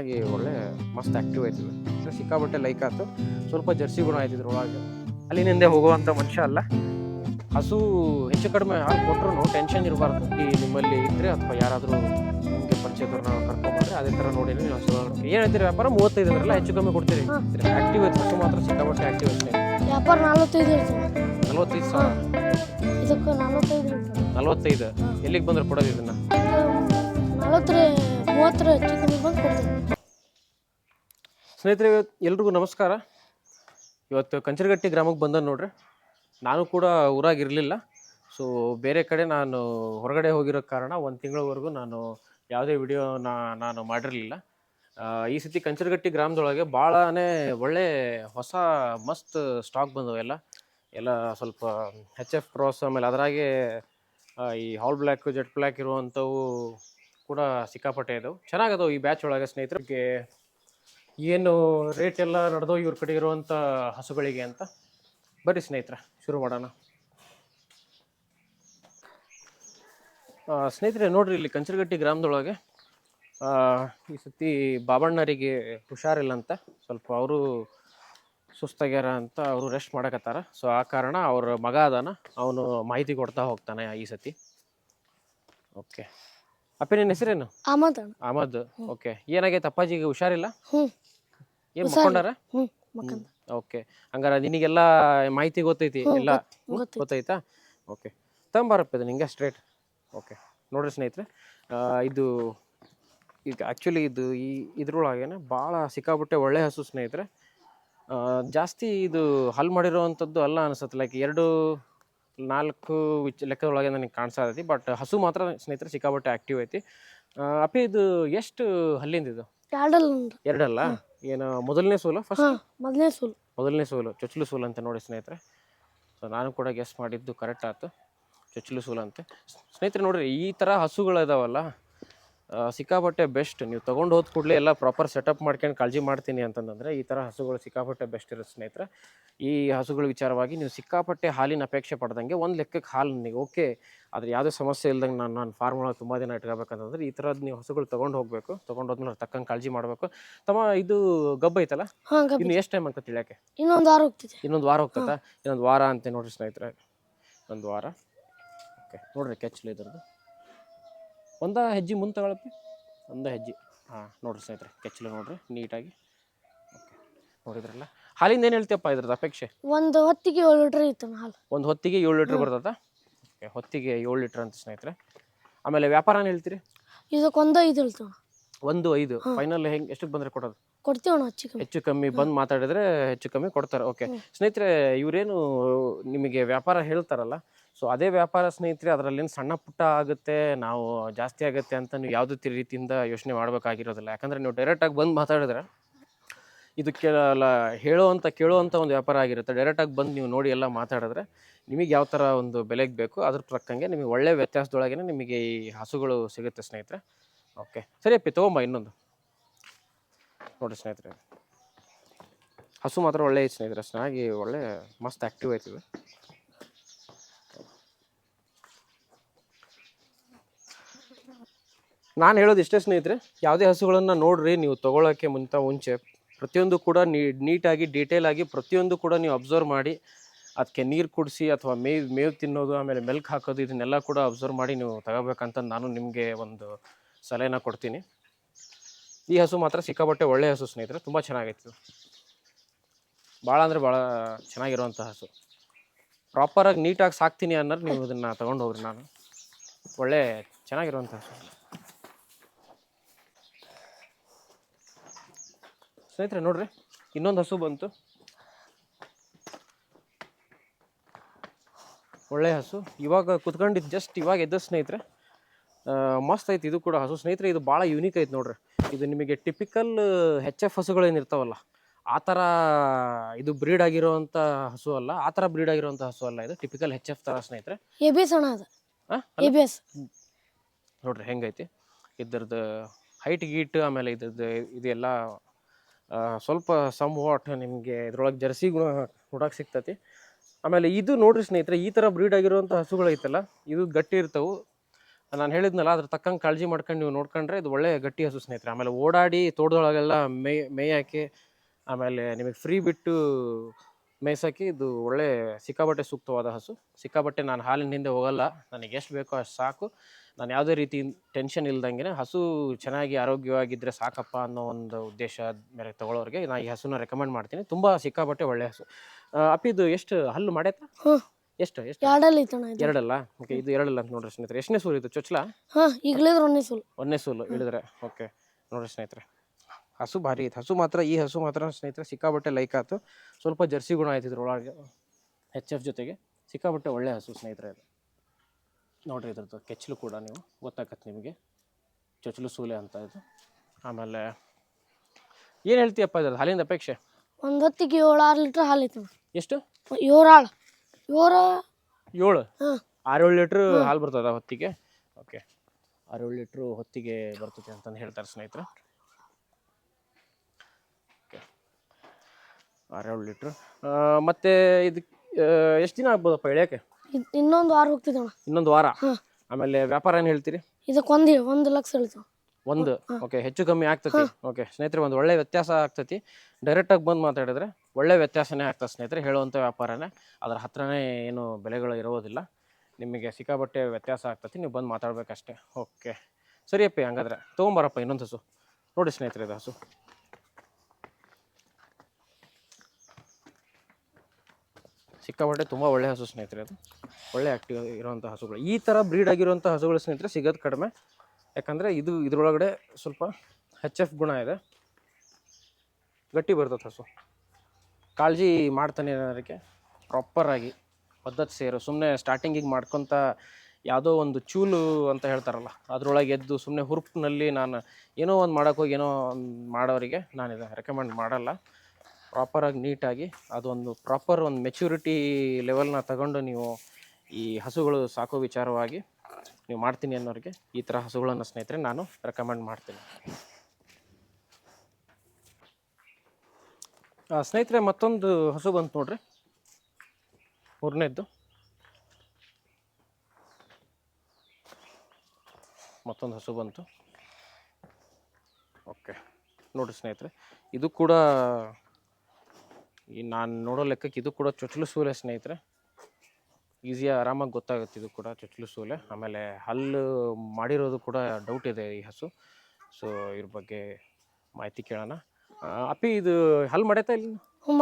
ಹಾಗೆ ಒಳ್ಳೆ ಮಸ್ತ್ ಆ್ಯಕ್ಟಿವ್ ಆಯ್ತದೆ. ಸೊ ಸಿಕ್ಕಾಬಟ್ಟೆ ಲೈಕ್ ಆಯ್ತು. ಸ್ವಲ್ಪ ಜರ್ಸಿ ಗುಣ ಆಯ್ತಿದ್ರು ಒಳಗೆ ಅಲ್ಲಿನಿಂದೆ ಹೋಗುವಂಥ ಮನುಷ್ಯ ಅಲ್ಲ. ಹಸು ಹೆಚ್ಚು ಕಡಿಮೆ ಹಾಲು ಕೊಟ್ಟರು ಟೆನ್ಷನ್ ಇರಬಾರ್ದು. ಈ ನಿಮ್ಮಲ್ಲಿ ಇದ್ದರೆ ಅಥವಾ ಯಾರಾದರೂ ನಿಮಗೆ ಪರಿಚಯದವ್ರನ್ನ ಕರ್ಕೊಂಡ್ರೆ ಅದೇ ಥರ ನೋಡಿ ನೀವು ಹಸು ಏನು ಹೇಳ್ತೀರಿ ವ್ಯಾಪಾರ ಮೂವತ್ತೈದು ಅಂದ್ರಲ್ಲ ಹೆಚ್ಚು ಕಮ್ಮಿ ಕೊಡ್ತೀರಿ? ಆ್ಯಕ್ಟಿವ್ ಆಕ್ಟಿವ್ ಐತೆ ಹಸು ಮಾತ್ರ ಸಿಕ್ಕಾಬಟ್ಟೆ ಆಕ್ಟಿವ್ ಅಷ್ಟೇ ವ್ಯಾಪಾರ ನಲ್ವತ್ತೈದು ನಲವತ್ತೈದು ಸಾವಿರ? ನಲವತ್ತೈದು ನಲ್ವತ್ತೈದು ಇರ್ತದೆ. ನಲ್ವತ್ತೈದು? ಎಲ್ಲಿಗೆ ಬಂದ್ರೆ ಕೊಡೋದು ಇದನ್ನು? ನಲ್ವತ್ತರ ಮೂವತ್ತರ ಸ್ನೇಹಿತರೆ ಇವತ್ತು ಎಲ್ರಿಗೂ ನಮಸ್ಕಾರ. ಇವತ್ತು ಕಂಚರಗಟ್ಟಿ ಗ್ರಾಮಕ್ಕೆ ಬಂದ ನೋಡ್ರಿ. ನಾನು ಕೂಡ ಊರಾಗಿರಲಿಲ್ಲ. ಸೊ ಬೇರೆ ಕಡೆ ನಾನು ಹೊರಗಡೆ ಹೋಗಿರೋ ಕಾರಣ ಒಂದು ತಿಂಗಳವರೆಗೂ ನಾನು ಯಾವುದೇ ವಿಡಿಯೋ ನಾನು ಮಾಡಿರಲಿಲ್ಲ. ಈ ಸತಿ ಕಂಚರಗಟ್ಟಿ ಗ್ರಾಮದೊಳಗೆ ಭಾಳನೇ ಒಳ್ಳೆ ಹೊಸ ಮಸ್ತ್ ಸ್ಟಾಕ್ ಬಂದವು ಎಲ್ಲ. ಎಲ್ಲ ಸ್ವಲ್ಪ ಹೆಚ್ ಎಫ್ ಕ್ರಾಸ್ ಆಮೇಲೆ ಅದರಾಗೆ ಈ ಹಾಲ್ ಬ್ಲ್ಯಾಕ್ ಜೆಟ್ ಬ್ಲ್ಯಾಕ್ ಇರುವಂಥವು ಕೂಡ ಸಿಕ್ಕಾಪಟ್ಟೆ ಇದಾವೆ ಚೆನ್ನಾಗದವು ಈ ಬ್ಯಾಚ್ ಒಳಗೆ ಸ್ನೇಹಿತರಿಗೆ ಏನು ರೇಟ್ ಎಲ್ಲ ನಡೆದೋ ಇವ್ರ ಕಡೆ ಇರುವಂಥ ಹಸುಗಳಿಗೆ ಅಂತ? ಬರ್ರಿ ಸ್ನೇಹಿತರೆ ಶುರು ಮಾಡೋಣ ಸ್ನೇಹಿತರೆ, ನೋಡ್ರಿ ಇಲ್ಲಿ ಕಂಚರಗಟ್ಟಿ ಗ್ರಾಮದೊಳಗೆ ಈ ಸತಿ ಬಾಬಣ್ಣರಿಗೆ ಹುಷಾರಿಲ್ಲ ಅಂತ ಸ್ವಲ್ಪ ಅವರು ಸುಸ್ತಾಗ್ಯಾರ ಅಂತ ಅವರು ರೆಸ್ಟ್ ಮಾಡಕತ್ತಾರ. ಸೊ ಆ ಕಾರಣ ಅವ್ರ ಮಗ ಅದಾನ. ಅವನು ಮಾಹಿತಿ ಕೊಡ್ತಾ ಹೋಗ್ತಾನೆ ಈ ಸತಿ. ಓಕೆ ಅಪ್ಪ ನಿನ್ನ ಹೆಸರೇನು? ಆಮದ ಅಹಮದ್. ಓಕೆ. ಏನಾಗೈತೆ ಅಪ್ಪಾಜಿಗೆ ಹುಷಾರಿಲ್ಲ? ಹ್ಞೂ ಏನ್ ಮಕ್ಕೊಂಡಾರ? ಹ್ಞೂ ಮಕ್ಕಂದ ಓಕೆ. ಹಂಗಾರ ನಿನಗೆಲ್ಲ ಮಾಹಿತಿ ಗೊತ್ತೈತಿ? ಎಲ್ಲ? ಗೊತ್ತೈತಿ. ಓಕೆ. ತಂಬಾರಪ್ಪ ಇದು ನಿಂಗೆ ಸ್ಟ್ರೇಟ್ ಓಕೆ. ನೋಡ್ರಿ ಸ್ನೇಹಿತರೆ ಆ, ಇದು ಈಗ ಆ್ಯಕ್ಚುಲಿ ಇದು ಈ ಇದ್ರೊಳಗೇನೆ ಭಾಳ ಸಿಕ್ಕಾಬಿಟ್ಟೆ ಒಳ್ಳೆ ಹಸು ಸ್ನೇಹಿತರೆ. ಆ, ಜಾಸ್ತಿ ಇದು ಹಲ್ ಮಾಡಿರೋವಂಥದ್ದು ಅಲ್ಲ ಅನಿಸುತ್ತೆ. ಲೈಕ್ ಎರಡು ನಾಲ್ಕು ವಿಚ್ ಲೆಕ್ಕದೊಳಗೆ ನನಗೆ ಕಾಣಿಸ್ತಾ ಐತಿ ಬಟ್ ಹಸು ಮಾತ್ರ ಸ್ನೇಹಿತರೆ ಸಿಕ್ಕಾಬಟ್ಟೆ ಆ್ಯಕ್ಟಿವ್ ಐತಿ. ಆ, ಅಪ್ಪಿ ಇದು ಎಷ್ಟು ಹಲ್ಲಿಂದ ಇದು? ಎರಡಲ್ಲ? ಎರಡಲ್ಲ ಏನು ಮೊದಲನೇ ಸೋಲು ಫಸ್ಟ್ ಹಾಂ ಮೊದಲನೇ ಸೋಲು. ಮೊದಲನೇ ಸೋಲು ಚೊಚ್ಚಲು ಸೋಲು ಅಂತ ನೋಡಿ ಸ್ನೇಹಿತರೆ. ಸೊ ನಾನು ಕೂಡ ಗೆಸ್ ಮಾಡಿದ್ದು ಕರೆಕ್ಟ್ ಆಯ್ತು ಚೊಚ್ಚಲು ಸೋಲು ಅಂತೆ ಸ್ನೇಹಿತರೆ ನೋಡ್ರಿ ಈ ಥರ ಹಸುಗಳು ಇದಾವಲ್ಲ ಸಿಕ್ಕಾಪಟ್ಟೆ ಬೆಸ್ಟ್ ನೀವು ತೊಗೊಂಡು ಹೋದ ಕೂಡಲೇ ಎಲ್ಲ ಪ್ರಾಪರ್ ಸೆಟಪ್ ಮಾಡ್ಕೊಂಡು ಕಾಳಜಿ ಮಾಡ್ತೀನಿ ಅಂತಂದ್ರೆ ಈ ಥರ ಹಸುಗಳು ಸಿಕ್ಕಾಪಟ್ಟೆ ಬೆಸ್ಟ್ ಇರುತ್ತೆ ಸ್ನೇಹಿತರೆ. ಈ ಹಸುಗಳ ವಿಚಾರವಾಗಿ ನೀವು ಸಿಕ್ಕಾಪಟ್ಟೆ ಹಾಲಿನ ಅಪೇಕ್ಷೆ ಪಡ್ದಂಗೆ ಒಂದು ಲೆಕ್ಕಕ್ಕೆ ಹಾಲು ನನಗೆ ಓಕೆ ಆದರೆ ಯಾವುದೇ ಸಮಸ್ಯೆ ಇಲ್ದಂಗೆ ನಾನು ನಾನು ಫಾರ್ಮ್ ಒಳಗೆ ತುಂಬ ದಿನ ಇಟ್ಕೋಬೇಕಂತಂದ್ರೆ ಈ ಥರದ್ದು ನೀವು ಹಸುಗಳು ತೊಗೊಂಡು ಹೋಗಬೇಕು. ತೊಗೊಂಡು ಹೋದ್ಮೇಲೆ ತಕ್ಕಂಗೆ ಕಾಳಜಿ ಮಾಡಬೇಕು. ತಮ್ಮ ಇದು ಗಬ್ಬ ಐತಲ್ಲ? ಇನ್ನು ಎಷ್ಟು ಟೈಮ್ ಅಂತ ತಿಳಿಯೋಕೆ? ಇನ್ನೊಂದು ವಾರ ಹೋಗ್ತದೆ. ಇನ್ನೊಂದು ವಾರ ಹೋಗ್ತದ? ಇನ್ನೊಂದು ವಾರ ಅಂತ ನೋಡ್ರಿ ಸ್ನೇಹಿತರೆ. ಒಂದು ವಾರ. ಓಕೆ ನೋಡ್ರಿ ಕೆಚ್ಚಲು ಇದ್ರದ್ದು. ಒಂದ ಹೆಜ್ಜೆ ಮುಂದೆ ತಗೊಳಪ್ಪಿ ಒಂದ ಹೆಜ್ಜೆ. ಹಾಂ ನೋಡ್ರಿ ಸ್ನೇಹಿತರೆ ಕೆಚ್ಚಲು ನೋಡ್ರಿ ನೀಟಾಗಿ. ನೋಡಿದ್ರಲ್ಲ? ಹಾಲಿಂದ ಏನು ಹೇಳ್ತೀಯಪ್ಪ ಇದ್ರದ್ದು ಅಪೇಕ್ಷೆ? ಒಂದು ಹೊತ್ತಿಗೆ ಏಳು ಲೀಟ್ರ್ ಇತ್ತು ಹಾಲು ಒಂದು ಹೊತ್ತಿಗೆ ಏಳು ಲೀಟ್ರ್ ಬರ್ತದ? ಓಕೆ ಹೊತ್ತಿಗೆ ಏಳು ಲೀಟ್ರ್ ಅಂತ ಸ್ನೇಹಿತರೆ. ಆಮೇಲೆ ವ್ಯಾಪಾರ ಏನು ಹೇಳ್ತೀರಿ? ಇದಕ್ಕೊಂದು ಐದು ಹೇಳ್ತೀವಿ ಒಂದು ಐದು. ಫೈನಲ್ ಹೆಂಗೆ ಎಷ್ಟಕ್ಕೆ ಬಂದರೆ ಕೊಡೋದು? ಕೊಡ್ತೀವಿ ಹೆಚ್ಚು ಕಮ್ಮಿ. ಹೆಚ್ಚು ಕಮ್ಮಿ ಬಂದು ಮಾತಾಡಿದ್ರೆ ಹೆಚ್ಚು ಕಮ್ಮಿ ಕೊಡ್ತಾರೆ. ಓಕೆ ಸ್ನೇಹಿತರೆ ಇವರೇನು ನಿಮಗೆ ವ್ಯಾಪಾರ ಹೇಳ್ತಾರಲ್ಲ ಸೊ ಅದೇ ವ್ಯಾಪಾರ ಸ್ನೇಹಿತರೆ, ಅದರಲ್ಲೇನು ಸಣ್ಣ ಪುಟ್ಟ ಆಗುತ್ತೆ, ನಾವು ಜಾಸ್ತಿ ಆಗುತ್ತೆ ಅಂತ ನೀವು ಯಾವುದೇ ರೀತಿಯಿಂದ ಯೋಚನೆ ಮಾಡಬೇಕಾಗಿರೋದಿಲ್ಲ. ಯಾಕಂದರೆ ನೀವು ಡೈರೆಕ್ಟಾಗಿ ಬಂದು ಮಾತಾಡಿದ್ರೆ, ಇದು ಕೇಳಲ್ಲ ಹೇಳೋವಂಥ ಕೇಳುವಂಥ ಒಂದು ವ್ಯಾಪಾರ ಆಗಿರುತ್ತೆ. ಡೈರೆಕ್ಟಾಗಿ ಬಂದು ನೀವು ನೋಡಿ ಎಲ್ಲ ಮಾತಾಡಿದ್ರೆ, ನಿಮಗೆ ಯಾವ ಥರ ಒಂದು ಬೆಲೆಗೆ ಬೇಕು, ಅದ್ರ ತಕ್ಕಂಗೆ ನಿಮಗೆ ಒಳ್ಳೆ ವ್ಯತ್ಯಾಸದೊಳಗೇ ನಿಮಗೆ ಈ ಹಸುಗಳು ಸಿಗುತ್ತೆ ಸ್ನೇಹಿತರೆ. ಓಕೆ ಸರಿ ಅಪ್ಪಿ, ತೊಗೊಂಬ ಇನ್ನೊಂದು. ನೋಡಿ ಸ್ನೇಹಿತರೆ. ಹಸು ಮಾತ್ರ ಒಳ್ಳೆಯ ಸ್ನೇಹಿತರೆ, ಚೆನ್ನಾಗಿ ಒಳ್ಳೆ, ಮಸ್ತ್ ಆ್ಯಕ್ಟಿವ್ ಆಯ್ತದೆ ನಾನು ಹೇಳೋದು ಇಷ್ಟೇ ಸ್ನೇಹಿತರೆ, ಯಾವುದೇ ಹಸುಗಳನ್ನು ನೋಡ್ರಿ, ನೀವು ತೊಗೊಳೋಕ್ಕೆ ಮುಂತ ಮುಂಚೆ ಪ್ರತಿಯೊಂದು ಕೂಡ ನೀಟಾಗಿ ಡೀಟೇಲ್ ಆಗಿ ಪ್ರತಿಯೊಂದು ಕೂಡ ನೀವು ಅಬ್ಸರ್ವ್ ಮಾಡಿ ಅದಕ್ಕೆ ನೀರು ಕುಡಿಸಿ ಅಥವಾ ಮೇವು ಮೇವು ತಿನ್ನೋದು, ಆಮೇಲೆ ಮೆಲ್ಕ್ ಹಾಕೋದು, ಇದನ್ನೆಲ್ಲ ಕೂಡ ಅಬ್ಸರ್ವ್ ಮಾಡಿ ನೀವು ತಗೋಬೇಕಂತ ನಾನು ನಿಮಗೆ ಒಂದು ಸಲಹೆನ ಕೊಡ್ತೀನಿ. ಈ ಹಸು ಮಾತ್ರ ಸಿಕ್ಕಾಪಟ್ಟೆ ಒಳ್ಳೆ ಹಸು ಸ್ನೇಹಿತರೆ, ತುಂಬ ಚೆನ್ನಾಗಿತ್ತು ಭಾಳ ಅಂದರೆ ಭಾಳ ಚೆನ್ನಾಗಿರುವಂಥ ಹಸು. ಪ್ರಾಪರಾಗಿ ನೀಟಾಗಿ ಸಾಕ್ತೀನಿ ಅನ್ನೋದು ನೀವು ಇದನ್ನು ತೊಗೊಂಡು ಹೋಗ್ರಿ, ನಾನು. ಒಳ್ಳೆ ಚೆನ್ನಾಗಿರುವಂಥ ಹಸು. ಸ್ನೇಹಿತರೆ ನೋಡ್ರಿ ಇನ್ನೊಂದು ಹಸು ಬಂತು. ಒಳ್ಳೆ ಹಸು. ಇವಾಗ ಕುತ್ಕೊಂಡಿದ್ದು ಜಸ್ಟ್ ಇವಾಗ ಎದ್ದ ಸ್ನೇಹಿತರೆ ಮಸ್ತ್ ಐತಿ ಇದು ಕೂಡ ಹಸು. ಸ್ನೇಹಿತರೆ ಇದು ಭಾಳ ಯೂನಿಕ್ ಐತೆ ನೋಡ್ರಿ. ಇದು ನಿಮಗೆ ಟಿಪಿಕಲ್ ಹೆಚ್ ಎಫ್ ಹಸುಗಳೇನಿರ್ತಾವಲ್ಲ ಆ ಥರ ಇದು ಬ್ರೀಡ್ ಆಗಿರೋವಂಥ ಹಸು ಅಲ್ಲ ಆ ಥರ ಬ್ರೀಡ್ ಆಗಿರೋವಂಥ ಹಸು ಅಲ್ಲ ಇದು. ಟಿಪಿಕಲ್ ಹೆಚ್ ಎಫ್ ಥರ ಸ್ನೇಹಿತರೆ. ಎ ಬಿ ಎಸ್ ಅಣ್ಣ ಅದು. ಆ? ಎ ಬಿ ಎಸ್ ನೋಡ್ರಿ ಹೆಂಗೈತಿ. ಇದ್ರದ್ದು ಹೈಟ್ ಗೀಟ್ ಆಮೇಲೆ ಇದ್ರದ್ದು ಇದೆಲ್ಲ ಸ್ವಲ್ಪ ಸಮ್ ವಾಟ್ ನಿಮಗೆ ಇದ್ರೊಳಗೆ ಜರ್ಸಿ ಗುಣ ನೋಡೋಕೆ ಸಿಗ್ತೈತಿ. ಆಮೇಲೆ ಇದು ನೋಡ್ರಿ ಸ್ನೇಹಿತರೆ, ಈ ಥರ ಬ್ರೀಡ್ ಆಗಿರುವಂಥ ಹಸುಗಳು ಐತಲ್ಲ, ಇದು ಗಟ್ಟಿ ಇರ್ತವು. ನಾನು ಹೇಳಿದ್ನಲ್ಲ, ಅದ್ರ ತಕ್ಕಂಗೆ ಕಾಳಜಿ ಮಾಡ್ಕೊಂಡು ನೀವು ನೋಡ್ಕೊಂಡ್ರೆ ಇದು ಒಳ್ಳೆ ಗಟ್ಟಿ ಹಸು ಸ್ನೇಹಿತರೆ. ಆಮೇಲೆ ಓಡಾಡಿ ತೋಟದೊಳಗೆಲ್ಲ ಮೇಯ್ ಮೇಯಕ್ಕೆ ಆಮೇಲೆ ನಿಮಗೆ ಫ್ರೀ ಬಿಟ್ಟು ಮೇಯ್ಸೋಕ್ಕೆ ಇದು ಒಳ್ಳೆ ಸಿಕ್ಕಾಬಟ್ಟೆ ಸೂಕ್ತವಾದ ಹಸು. ಸಿಕ್ಕಾಬಟ್ಟೆ ನಾನು ಹಾಲಿನ ಹಿಂದೆ ಹೋಗಲ್ಲ. ನನಗೆ ಎಷ್ಟು ಬೇಕೋ ಅಷ್ಟು ಸಾಕು. ನಾನು ಯಾವುದೇ ರೀತಿ ಟೆನ್ಷನ್ ಇಲ್ದಂಗೆ ಹಸು ಚೆನ್ನಾಗಿ ಆರೋಗ್ಯವಾಗಿದ್ದರೆ ಸಾಕಪ್ಪ ಅನ್ನೋ ಒಂದು ಉದ್ದೇಶ ಮೇಲೆ ತಗೊಳ್ಳೋರಿಗೆ ನಾನು ಈ ಹಸುನ ರೆಕಮೆಂಡ್ ಮಾಡ್ತೀನಿ. ತುಂಬ ಸಿಕ್ಕಾಬಟ್ಟೆ ಒಳ್ಳೆ ಹಸು. ಅಪ್ಪಿದು ಇದು ಎಷ್ಟು ಹಲ್ಲು ಮಾಡೈತಾ ಎಷ್ಟು ಎಷ್ಟು? ಎರಡಲ್ಲಿ ಐತಣ್ಣ ಇದು. ಎರಡಲ್ಲ? ಓಕೆ ಇದು ಎರಡಲ್ಲ ಅಂತ ನೋಡ್ರಿ ಸ್ನೇಹಿತರೆ. ಎಷ್ಟನೇ ಸೂಲು ಇದು? ಚೊಚ್ಚಲ? ಹಾಂ ಈಗಲೇ ಒಂದೇ ಸೂಲು. ಒಂದನೇ ಸೂಲು ಇಳಿದ್ರೆ. ಓಕೆ ನೋಡ್ರಿ ಸ್ನೇಹಿತರೆ. ಹಸು ಭಾರಿ ಐತೆ. ಹಸು ಮಾತ್ರ ಈ ಹಸು ಮಾತ್ರ ಸ್ನೇಹಿತರೆ ಸಿಕ್ಕಾಬಟ್ಟೆ ಲೈಕ್ ಆಯ್ತು. ಸ್ವಲ್ಪ ಜರ್ಸಿ ಗುಣ ಆಯ್ತು ಇದ್ರೊಳಗೆ ಹೆಚ್ ಎಫ್ ಜೊತೆಗೆ ಸಿಕ್ಕಾಬಟ್ಟೆ ಒಳ್ಳೆ ಹಸು ಸ್ನೇಹಿತರೆ ಇದು ನೋಡಿರಿ ಇದ್ರದ್ದು ಕೆಚ್ಚಲು ಕೂಡ ನೀವು ಗೊತ್ತಾಗತ್ತೆ ನಿಮಗೆ. ಚೊಚ್ಚಲು ಸೂಲೆ ಅಂತ ಇದು. ಆಮೇಲೆ ಏನು ಹೇಳ್ತೀಯಪ್ಪ ಇದ್ರದ್ದು? ಹಾಲಿಂದ ಅಪೇಕ್ಷೆ? ಒಂದು ಹೊತ್ತಿಗೆ ಏಳು ಆರು ಲೀಟ್ರ್ ಹಾಲು ಐತೆ ಎಷ್ಟು? ಏಳು. ಏಳು? ಹಾಂ. ಆರೇಳು ಲೀಟ್ರ್ ಹಾಲು ಬರ್ತದ ಹೊತ್ತಿಗೆ? ಓಕೆ ಆರೇಳು ಲೀಟ್ರು ಹೊತ್ತಿಗೆ ಬರ್ತದೆ ಅಂತಂದು ಹೇಳ್ತಾರೆ ಸ್ನೇಹಿತರೆ. ಆರೇಳು ಲೀಟ್ರ್. ಮತ್ತೆ ಇದು ಎಷ್ಟು ದಿನ ಆಗ್ಬೋದಪ್ಪ ಇಳಿಯೋಕ್ಕೆ ಇದ್ ಇನ್ನೊಂದು ವಾರ ಹೋಗ್ತಿದ್ದಣ್ಣ ಇನ್ನೊಂದು ವಾರ? ಆಮೇಲೆ ವ್ಯಾಪಾರ ಏನು ಹೇಳ್ತೀರಿ? ಇದಕ್ಕೆ ಒಂದು ಒಂದು ಲಕ್ಷ ಹೇಳ್ತೀವಿ. ಒಂದು? ಓಕೆ ಹೆಚ್ಚು ಕಮ್ಮಿ ಆಗ್ತತಿ? ಓಕೆ ಸ್ನೇಹಿತರೆ ಒಂದು ಒಳ್ಳೆ ವ್ಯತ್ಯಾಸ ಆಗ್ತತಿ. ಡೈರೆಕ್ಟಾಗಿ ಬಂದು ಮಾತಾಡಿದ್ರೆ ಒಳ್ಳೆ ವ್ಯತ್ಯಾಸನೇ ಆಗ್ತದೆ ಸ್ನೇಹಿತರೆ ಹೇಳುವಂಥ ವ್ಯಾಪಾರನೇ. ಅದ್ರ ಹತ್ರನೇ ಏನು ಬೆಲೆಗಳು ಇರೋದಿಲ್ಲ. ನಿಮಗೆ ಸಿಕ್ಕಾಬಟ್ಟೆ ವ್ಯತ್ಯಾಸ ಆಗ್ತತಿ ನೀವು ಬಂದು ಮಾತಾಡ್ಬೇಕಷ್ಟೇ. ಓಕೆ. ಸರಿಯಪ್ಪ ಹಂಗಾದ್ರೆ ತೊಗೊಂಬರಪ್ಪ ಇನ್ನೊಂದು ಹಸು. ನೋಡಿ ಸ್ನೇಹಿತರೆ ಇದು ಹಸು. ಸಿಕ್ಕಾಪಟ್ಟೆ ತುಂಬ ಒಳ್ಳೆ ಹಸು ಸ್ನೇಹಿತರೆ ಅದು. ಒಳ್ಳೆ ಆ್ಯಕ್ಟಿವ್ ಇರುವಂಥ ಹಸುಗಳು. ಈ ಥರ ಬ್ರೀಡ್ ಆಗಿರುವಂಥ ಹಸುಗಳು ಸ್ನೇಹಿತರೆ ಸಿಗೋದು ಕಡಿಮೆ. ಯಾಕಂದರೆ ಇದು ಇದರೊಳಗಡೆ ಸ್ವಲ್ಪ ಹೆಚ್ ಎಫ್ ಗುಣ ಇದೆ. ಗಟ್ಟಿ ಬರ್ತದೆ ಹಸು. ಕಾಳಜಿ ಮಾಡ್ತಾನೆ ಅದಕ್ಕೆ ಪ್ರಾಪರಾಗಿ ಪದ್ಧತಿ ಸೇರು. ಸುಮ್ಮನೆ ಸ್ಟಾರ್ಟಿಂಗಿಗೆ ಮಾಡ್ಕೊತ ಯಾವುದೋ ಒಂದು ಚೂಲು ಅಂತ ಹೇಳ್ತಾರಲ್ಲ, ಅದರೊಳಗೆ ಎದ್ದು ಸುಮ್ಮನೆ ಹುರುಪಿನಲ್ಲಿ ನಾನು ಏನೋ ಒಂದು ಮಾಡೋಕ್ಕೋಗಿ ಏನೋ ಒಂದು ಮಾಡೋರಿಗೆ ನಾನು ಇದು ರೆಕಮೆಂಡ್ ಮಾಡಲ್ಲ. ಪ್ರಾಪರಾಗಿ ನೀಟಾಗಿ ಅದೊಂದು ಪ್ರಾಪರ್ ಒಂದು ಮೆಚುರಿಟಿ ಲೆವೆಲ್ನ ತಗೊಂಡು ನೀವು ಈ ಹಸುಗಳು ಸಾಕೋ ವಿಚಾರವಾಗಿ ನೀವು ಮಾಡ್ತೀನಿ ಅನ್ನೋರಿಗೆ ಈ ಥರ ಹಸುಗಳನ್ನು ಸ್ನೇಹಿತರೆ ನಾನು ರೆಕಮೆಂಡ್ ಮಾಡ್ತೀನಿ. ಸ್ನೇಹಿತರೆ ಮತ್ತೊಂದು ಹಸು ಬಂತು ನೋಡ್ರಿ. ಮೂರನೇದ್ದು. ಮತ್ತೊಂದು ಹಸು ಬಂತು. ಓಕೆ. ನೋಡಿರಿ ಸ್ನೇಹಿತರೆ, ಇದು ಕೂಡ ಈ ನಾನು ನೋಡೋ ಲೆಕ್ಕಕ್ಕೆ ಇದು ಕೂಡ ಚೊಚ್ಚಲು ಸೂಲೆ ಸ್ನೇಹಿತರೆ. ಈಸಿಯಾಗಿ ಆರಾಮಾಗಿ ಗೊತ್ತಾಗುತ್ತೆ ಇದು ಕೂಡ ಚೊಚ್ಚಲು ಸೂಲೆ ಆಮೇಲೆ ಹಲ್ಲು ಮಾಡಿರೋದು ಕೂಡ ಡೌಟ್ ಇದೆ ಈ ಹಸು. ಸೊ ಇದ್ರ ಬಗ್ಗೆ ಮಾಹಿತಿ ಕೇಳೋಣ. ಆ, ಅಪ್ಪಿ ಇದು ಹಲ್ಲು ಮಾಡೈತಾ ಇಲ್ಲಿ ಹ್ಞೂ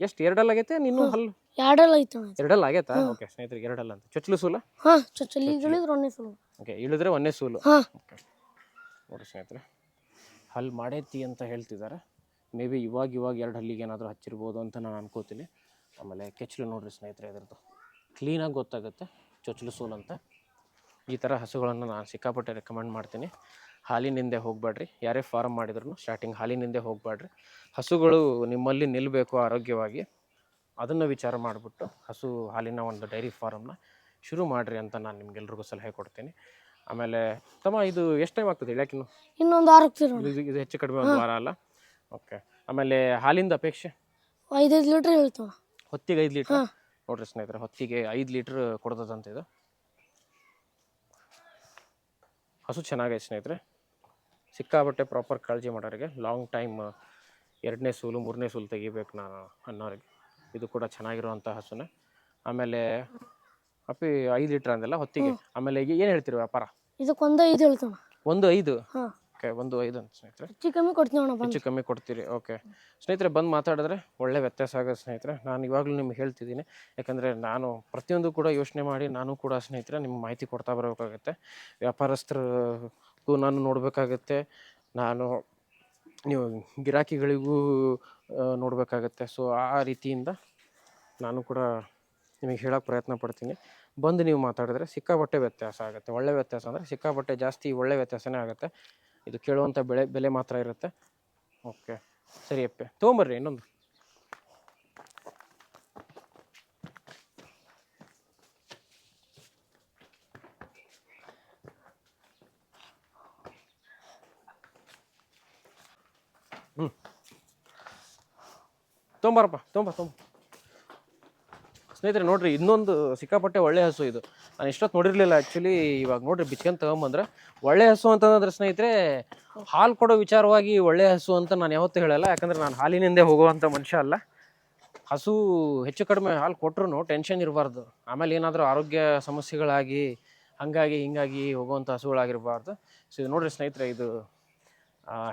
ಎಷ್ಟು ಎರಡಲ್ಲ ಆಗೈತೆ? ನೀನು ಹಲ್ಲು? ಎರಡಲ್ಲ ಐತಣ್ಣ ಇದು. ಎರಡಲ್ಲ ಆಗೈತಾ? ಓಕೆ ಸ್ನೇಹಿತರೆ ಎರಡಲ್ಲ ಅಂತ. ಚೊಚ್ಚಲು ಸೂಲ ಹಾಂ ಚೊಚ್ಚಲಿ. ಈಗಲಿದ್ರೆ ಒಂದೇ ಸೂಲು ಓಕೆ ಇಳಿದ್ರೆ ಒಂದೇ ಸೂಲು ಹಾಂ. ಓಕೆ ನೋಡಿ ಸ್ನೇಹಿತರೆ. ಹಲ್ಲು ಮಾಡೈತಿ ಅಂತ ಹೇಳ್ತಿದ್ದಾರೆ. ಮೇ ಬಿ ಇವಾಗ ಇವಾಗ ಎರಡು ಹಲ್ಲಿಗೆ ಏನಾದರೂ ಹಚ್ಚಿರ್ಬೋದು ಅಂತ ನಾನು ಅನ್ಕೋತೀನಿ. ಆಮೇಲೆ ಕೆಚ್ಲು ನೋಡಿರಿ ಸ್ನೇಹಿತರೆ ಇದ್ರದ್ದು. ಕ್ಲೀನಾಗಿ ಗೊತ್ತಾಗುತ್ತೆ ಚೊಚ್ಚಲು ಸೂಲ್ ಅಂತ. ಈ ಥರ ಹಸುಗಳನ್ನು ನಾನು ಸಿಕ್ಕಾಪಟ್ಟೆ ರೆಕಮೆಂಡ್ ಮಾಡ್ತೀನಿ. ಹಾಲಿನಿಂದೆ ಹೋಗಬೇಡ್ರಿ ಯಾರೇ ಫಾರ್ಮ್ ಮಾಡಿದ್ರು ಸ್ಟಾರ್ಟಿಂಗ್ ಹಾಲಿನಿಂದೆ ಹೋಗಬೇಡ್ರಿ ಹಸುಗಳು ನಿಮ್ಮಲ್ಲಿ ನಿಲ್ಲಬೇಕು ಆರೋಗ್ಯವಾಗಿ. ಅದನ್ನು ವಿಚಾರ ಮಾಡಿಬಿಟ್ಟು ಹಸು ಹಾಲಿನ ಒಂದು ಡೈರಿ ಫಾರಮ್ನ ಶುರು ಮಾಡಿರಿ ಅಂತ ನಾನು ನಿಮ್ಗೆಲ್ರಿಗೂ ಸಲಹೆ ಕೊಡ್ತೀನಿ. ಆಮೇಲೆ ತಮ್ಮ ಇದು ಎಷ್ಟು ಟೈಮ್ ಆಗ್ತದೆ ಹೇಳಕ್ಕಿನ್ನು ಇನ್ನೊಂದು ವಾರ ಇದು ಹೆಚ್ಚು ಕಡಿಮೆ ಒಂದು ವಾರ ಅಲ್ಲ? ಓಕೆ. ಆಮೇಲೆ ಹಾಲಿಂದ ಅಪೇಕ್ಷೆ? ಐದೈದು ಲೀಟ್ರ್ ಹೇಳ್ತಾವ ಹೊತ್ತಿಗೆ ಐದು ಲೀಟ್ರ್. ನೋಡ್ರಿ ಸ್ನೇಹಿತರೆ ಹೊತ್ತಿಗೆ ಐದು ಲೀಟ್ರ್ ಕೊಡ್ತದಂತ ಇದು. ಹಸು ಚೆನ್ನಾಗೈತೆ ಸ್ನೇಹಿತರೆ. ಸಿಕ್ಕಾಬಟ್ಟೆ ಪ್ರಾಪರ್ ಕಾಳಜಿ ಮಾಡೋರಿಗೆ. ಲಾಂಗ್ ಟೈಮ್ ಎರಡನೇ ಸೂಲು ಮೂರನೇ ಸೂಲು ತೆಗಿಬೇಕು ನಾನು ಅನ್ನೋರಿಗೆ. ಇದು ಕೂಡ ಚೆನ್ನಾಗಿರುವಂಥ ಹಸುನೆ. ಆಮೇಲೆ ಅಪ್ಪಿ ಐದು ಲೀಟ್ರ್ ಅಂದಲ್ಲ ಹೊತ್ತಿಗೆ? ಆಮೇಲೆ ಈಗ ಏನು ಹೇಳ್ತೀರಿ ವ್ಯಾಪಾರ? ಇದಕ್ಕೆ ಒಂದು ಐದು ಹೇಳ್ತಾವ ಒಂದು ಐದು? ಹಾಂ. ಓಕೆ ಒಂದು ಐದು ಅಂತ ಸ್ನೇಹಿತರೆ. ಹೆಚ್ಚು ಕಮ್ಮಿ ಕೊಡ್ತೀನಿ ಹೆಚ್ಚು ಕಮ್ಮಿ ಕೊಡ್ತೀರಿ ಓಕೆ. ಸ್ನೇಹಿತರೆ ಬಂದು ಮಾತಾಡಿದ್ರೆ ಒಳ್ಳೆ ವ್ಯತ್ಯಾಸ ಆಗೋದು ಸ್ನೇಹಿತರೆ. ನಾನು ಇವಾಗಲೂ ನಿಮ್ಗೆ ಹೇಳ್ತಿದ್ದೀನಿ ಯಾಕಂದರೆ ನಾನು ಪ್ರತಿಯೊಂದು ಕೂಡ ಯೋಚನೆ ಮಾಡಿ ನಾನು ಕೂಡ ಸ್ನೇಹಿತರೆ ನಿಮ್ಗೆ ಮಾಹಿತಿ ಕೊಡ್ತಾ ಬರಬೇಕಾಗತ್ತೆ. ವ್ಯಾಪಾರಸ್ಥರಿಗೂ ನಾನು ನೋಡಬೇಕಾಗತ್ತೆ ನಾನು ನೀವು ಗಿರಾಕಿಗಳಿಗೂ ಆ, ನೋಡಬೇಕಾಗತ್ತೆ. ಸೊ ಆ ರೀತಿಯಿಂದ ನಾನು ಕೂಡ ನಿಮಗೆ ಹೇಳೋಕೆ ಪ್ರಯತ್ನ ಪಡ್ತೀನಿ. ಬಂದು ನೀವು ಮಾತಾಡಿದ್ರೆ ಸಿಕ್ಕಾಪಟ್ಟೆ ವ್ಯತ್ಯಾಸ ಆಗುತ್ತೆ. ಒಳ್ಳೆ ವ್ಯತ್ಯಾಸ ಅಂದರೆ ಸಿಕ್ಕಾಪಟ್ಟೆ ಜಾಸ್ತಿ ಒಳ್ಳೆ ವ್ಯತ್ಯಾಸನೇ ಆಗುತ್ತೆ. ಇದು ಕೇಳುವಂಥ ಬೆಳೆ, ಬೆಲೆ ಮಾತ್ರ ಇರುತ್ತೆ. ಓಕೆ ಸರಿ ಅಪ್ಪೆ. ತೊಗೊಂಬರ್ರಿ ಇನ್ನೊಂದು. ಹ್ಞೂ ತೊಗೊಂಬಾರಪ್ಪ ತೊಂಬ ತೊಂಬ ಸ್ನೇಹಿತರೆ, ನೋಡ್ರಿ, ಇನ್ನೊಂದು ಸಿಕ್ಕಾಪಟ್ಟೆ ಒಳ್ಳೆ ಹಸು ಇದು. ನಾನು ಇಷ್ಟೊತ್ತು ನೋಡಿರಲಿಲ್ಲ ಆ್ಯಕ್ಚುಲಿ ಇವಾಗ ನೋಡ್ರಿ ಬಿಚ್ಕೊಂಡು ತಗೊಂಬಂದ್ರೆ ಒಳ್ಳೆ ಹಸು ಅಂತಂದ್ರೆ ಸ್ನೇಹಿತರೆ, ಹಾಲು ಕೊಡೋ ವಿಚಾರವಾಗಿ ಒಳ್ಳೆ ಹಸು ಅಂತ ನಾನು ಯಾವತ್ತೂ ಹೇಳಲ್ಲ. ಯಾಕಂದ್ರೆ ನಾನು ಹಾಲಿನಿಂದೆ ಹೋಗುವಂಥ ಮನುಷ್ಯ ಅಲ್ಲ. ಹಸು ಹೆಚ್ಚು ಕಡಿಮೆ ಹಾಲು ಕೊಟ್ರು ಟೆನ್ಷನ್ ಇರಬಾರ್ದು. ಆಮೇಲೆ ಏನಾದರೂ ಆರೋಗ್ಯ ಸಮಸ್ಯೆಗಳಾಗಿ, ಹಂಗಾಗಿ ಹಿಂಗಾಗಿ ಹೋಗುವಂಥ ಹಸುಗಳಾಗಿರಬಾರ್ದು. ಸೊ ಇದು ನೋಡಿರಿ ಸ್ನೇಹಿತರೆ, ಇದು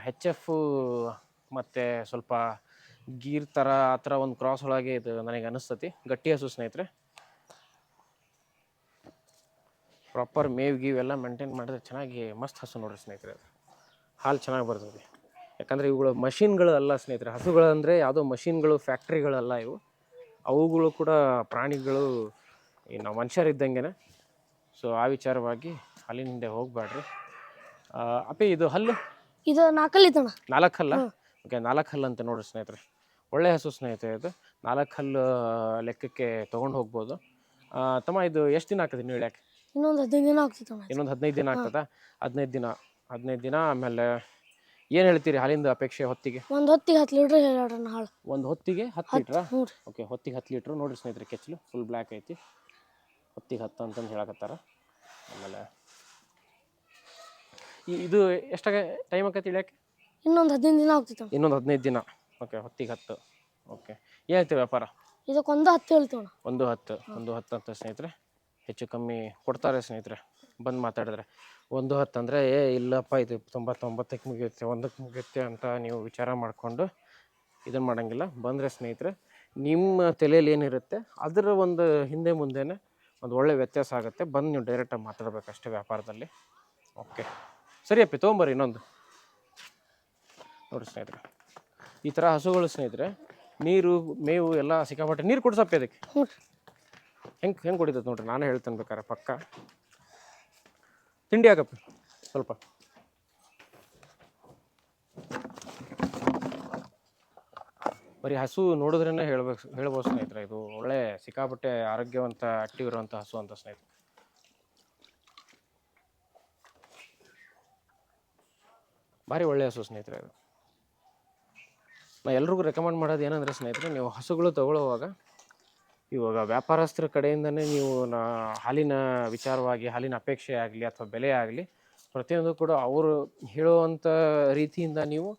ಹೆಚ್ ಎಫ್ ಮತ್ತು ಸ್ವಲ್ಪ ಗೀರ್ ಥರ ಆ ಥರ ಒಂದು ಕ್ರಾಸ್ ಒಳಗೆ ಇದು ನನಗೆ ಅನಿಸ್ತತಿ. ಗಟ್ಟಿ ಹಸು ಸ್ನೇಹಿತರೆ. ಪ್ರಾಪರ್ ಮೇವ್ ಗೀವ್ ಎಲ್ಲ ಮೇಂಟೈನ್ ಮಾಡಿದ್ರೆ ಚೆನ್ನಾಗಿ ಮಸ್ತ್ ಹಸು ನೋಡ್ರಿ ಸ್ನೇಹಿತರೆ ಅದು. ಹಾಲು ಚೆನ್ನಾಗಿ ಬರ್ತದೆ ಯಾಕಂದರೆ ಇವುಗಳು ಮಷಿನ್ಗಳು ಅಲ್ಲ ಸ್ನೇಹಿತರೆ. ಹಸುಗಳಂದರೆ ಯಾವುದೋ ಮಷಿನ್ಗಳು ಫ್ಯಾಕ್ಟ್ರಿಗಳಲ್ಲ ಇವು. ಅವುಗಳು ಕೂಡ ಪ್ರಾಣಿಗಳು ಈ ನಾವು ಮನುಷ್ಯರಿದ್ದಂಗೆ ಸೊ ಆ ವಿಚಾರವಾಗಿ ಹಾಲಿನ ಹಿಂದೆ ಹೋಗಬೇಡ್ರಿ ಅಪ್ಪಿ ಇದು ಹಲ್ಲು? ಇದು ನಾಲ್ಕಲ್ಲಿ ನಾಲ್ಕು ಹಲ್ಲ ಓಕೆ ನಾಲ್ಕು ಹಲ್ಲು ಅಂತ ನೋಡ್ರಿ ಸ್ನೇಹಿತರೆ. ಒಳ್ಳೆ ಹಸು ಸ್ನೇಹಿತರೆ ಇದು. ನಾಲ್ಕು ಹಲ್ಲು ಲೆಕ್ಕಕ್ಕೆ ತೊಗೊಂಡು ಹೋಗ್ಬೋದು. ತಮ್ಮ ಇದು ಎಷ್ಟು ದಿನ ಹಾಕಿದ್ರಿ ನೀವು ಇನ್ನೊಂದು ಹದಿನೈದು ದಿನ ಆಗ್ತೈತೆ ಅಣ್ಣ ಇನ್ನೊಂದು ಹದಿನೈದು ದಿನ ಆಗ್ತದ? ಹದಿನೈದು ದಿನ ಹದಿನೈದು ದಿನ ಆಮೇಲೆ ಏನು ಹೇಳ್ತೀರಿ ಹಾಲಿಂದ ಅಪೇಕ್ಷೆ ಹೊತ್ತಿಗೆ? ಒಂದು ಹೊತ್ತಿಗೆ ಹತ್ತು ಲೀಟ್ರ್ ಹೇಳೋಣ ಹಾಳು. ಒಂದು ಹೊತ್ತಿಗೆ ಹತ್ತು ಲೀಟ್ರಾ? ಹ್ಞೂ ರೀ. ಓಕೆ ಹೊತ್ತಿಗೆ ಹತ್ತು ಲೀಟ್ರ್. ನೋಡ್ರಿ ಸ್ನೇಹಿತರೆ ಕೆಚ್ಚಲು ಫುಲ್ ಬ್ಲ್ಯಾಕ್ ಐತಿ. ಹೊತ್ತಿಗೆ ಹತ್ತು ಅಂತಂದು ಹೇಳಕತ್ತಾರ. ಆಮೇಲೆ ಈ- ಇದು ಎಷ್ಟಾಗ ಟೈಮ್ ಆಕೈತಿ ಇಳಿಯಕ್ಕೆ ಇನ್ನೊಂದು ಹದಿನೈದು ದಿನ ಆಗ್ತಿತ್ತು ಅಣ್ಣ. ಇನ್ನೊಂದು ಹದಿನೈದು ದಿನ. ಓಕೆ ಹೊತ್ತಿಗೆ ಹತ್ತು. ಓಕೆ ಏನು ಹೇಳ್ತೀವಿ ವ್ಯಾಪಾರ? ಇದಕ್ಕೊಂದು ಹತ್ತು ಹೇಳ್ತೀವಣ್ಣ ಒಂದು ಹತ್ತು ಒಂದು ಹತ್ತು ಅಂತ ಸ್ನೇಹಿತರೆ. ಹೆಚ್ಚು ಕಮ್ಮಿ ಕೊಡ್ತಾರೆ ಸ್ನೇಹಿತರೆ. ಬಂದು ಮಾತಾಡಿದ್ರೆ. ಒಂದು ಹತ್ತು ಅಂದರೆ, ಏ, ಇಲ್ಲಪ್ಪ, ಇದು ತೊಂಬತ್ತೊಂಬತ್ತಕ್ಕೆ ಮುಗಿಯುತ್ತೆ, ಒಂದಕ್ಕೆ ಮುಗಿಯುತ್ತೆ ಅಂತ ನೀವು ವಿಚಾರ ಮಾಡಿಕೊಂಡು ಇದನ್ನು ಮಾಡೋಂಗಿಲ್ಲ. ಬಂದರೆ ಸ್ನೇಹಿತರೆ, ನಿಮ್ಮ ತಲೆಯಲ್ಲಿ ಏನಿರುತ್ತೆ, ಅದರ ಒಂದು ಹಿಂದೆ ಮುಂದೆನೇ ಒಂದು ಒಳ್ಳೆ ವ್ಯತ್ಯಾಸ ಆಗುತ್ತೆ. ಬಂದು ನೀವು ಡೈರೆಕ್ಟಾಗಿ ಮಾತಾಡಬೇಕಷ್ಟೇ ವ್ಯಾಪಾರದಲ್ಲಿ. ಓಕೆ. ಸರಿ ಅಪ್ಪಿ, ತೊಗೊಂಬರ್ರಿ ಇನ್ನೊಂದು. ನೋಡಿ ಸ್ನೇಹಿತರೆ. ಈ ಥರ ಹಸುಗಳು ಸ್ನೇಹಿತರೆ, ನೀರು, ಮೇವು ಎಲ್ಲ ಸಿಕ್ಕಾಪಟ್ಟೆ ನೀರು ಕುಡ್ಸಪ್ಪಿ ಅದಕ್ಕೆ. ಹೆಂಗೆ ಹೆಂಗೆ ಕುಡಿತೈತೆ ನೋಡ್ರಿ? ನಾನೇ ಹೇಳ್ತೇನೆ ಬೇಕಾರೆ ಪಕ್ಕ. ತಿಂಡಿ ಆಗಪ್ಪ. ಸ್ವಲ್ಪ. ಬರೀ ಹಸು ನೋಡಿದ್ರೇ ಹೇಳ್ಬೇಕು, ಹೇಳ್ಬೋದು ಸ್ನೇಹಿತರೆ. ಇದು ಒಳ್ಳೆ ಸಿಕ್ಕಾಪಟ್ಟೆ ಆರೋಗ್ಯವಂತ ಆಕ್ಟಿವ್ ಇರುವಂಥ ಹಸು ಅಂತ ಸ್ನೇಹಿತರೆ. ಭಾರಿ ಒಳ್ಳೆ ಹಸು ಸ್ನೇಹಿತರೆ ಇದು. ನಾ ಎಲ್ರಿಗೂ ರೆಕಮೆಂಡ್ ಮಾಡೋದು ಏನಂದರೆ ಸ್ನೇಹಿತರೆ, ನೀವು ಹಸುಗಳು ತಗೊಳ್ಳುವಾಗ ಇವಾಗ ವ್ಯಾಪಾರಸ್ಥರ ಕಡೆಯಿಂದನೇ ನೀವು ನಾ ಹಾಲಿನ ವಿಚಾರವಾಗಿ ಹಾಲಿನ ಅಪೇಕ್ಷೆ ಆಗಲಿ ಅಥವಾ ಬೆಲೆ ಆಗಲಿ ಪ್ರತಿಯೊಂದು ಕೂಡ ಅವರು ಹೇಳುವಂಥ ರೀತಿಯಿಂದ ನೀವು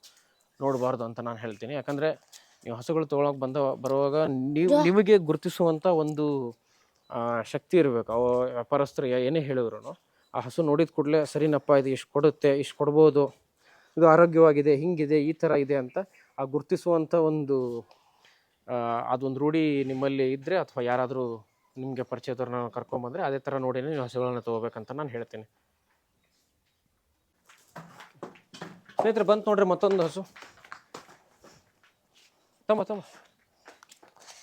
ನೋಡಬಾರ್ದು ಅಂತ ನಾನು ಹೇಳ್ತೀನಿ. ಯಾಕಂದರೆ ನೀವು ಹಸುಗಳು ತೊಗೊಳಕ್ಕೆ ಬಂದ ಬರುವಾಗ ನೀವು ನಿಮಗೆ ಗುರುತಿಸುವಂಥ ಒಂದು ಶಕ್ತಿ ಇರಬೇಕು. ಅವ ವ್ಯಾಪಾರಸ್ಥರು ಏನೇ ಹೇಳಿದ್ರು ಆ ಹಸು ನೋಡಿದ ಕೂಡಲೇ ಸರಿನಪ್ಪ ಇದು ಇಷ್ಟು ಕೊಡುತ್ತೆ ಇಷ್ಟು ಕೊಡ್ಬೋದು ಇದು ಆರೋಗ್ಯವಾಗಿದೆ ಹಿಂಗಿದೆ ಈ ಥರ ಇದೆ ಅಂತ ಆ ಗುರುತಿಸುವಂಥ ಒಂದು ಅದೊಂದು ರೂಢಿ ನಿಮ್ಮಲ್ಲಿ ಇದ್ದರೆ ಅಥವಾ ಯಾರಾದರೂ ನಿಮಗೆ ಪರಿಚಯದವ್ರನ್ನ ಕರ್ಕೊಂಬಂದರೆ ಅದೇ ಥರ ನೋಡಿನೇ ನೀವು ಹಸುಗಳನ್ನ ತೊಗೋಬೇಕಂತ ನಾನು ಹೇಳ್ತೀನಿ. ಸ್ನೇಹಿತರೆ ಬಂತು ನೋಡ್ರಿ ಮತ್ತೊಂದು ಹಸು. ತಮ್ಮ ತಮ್ಮ.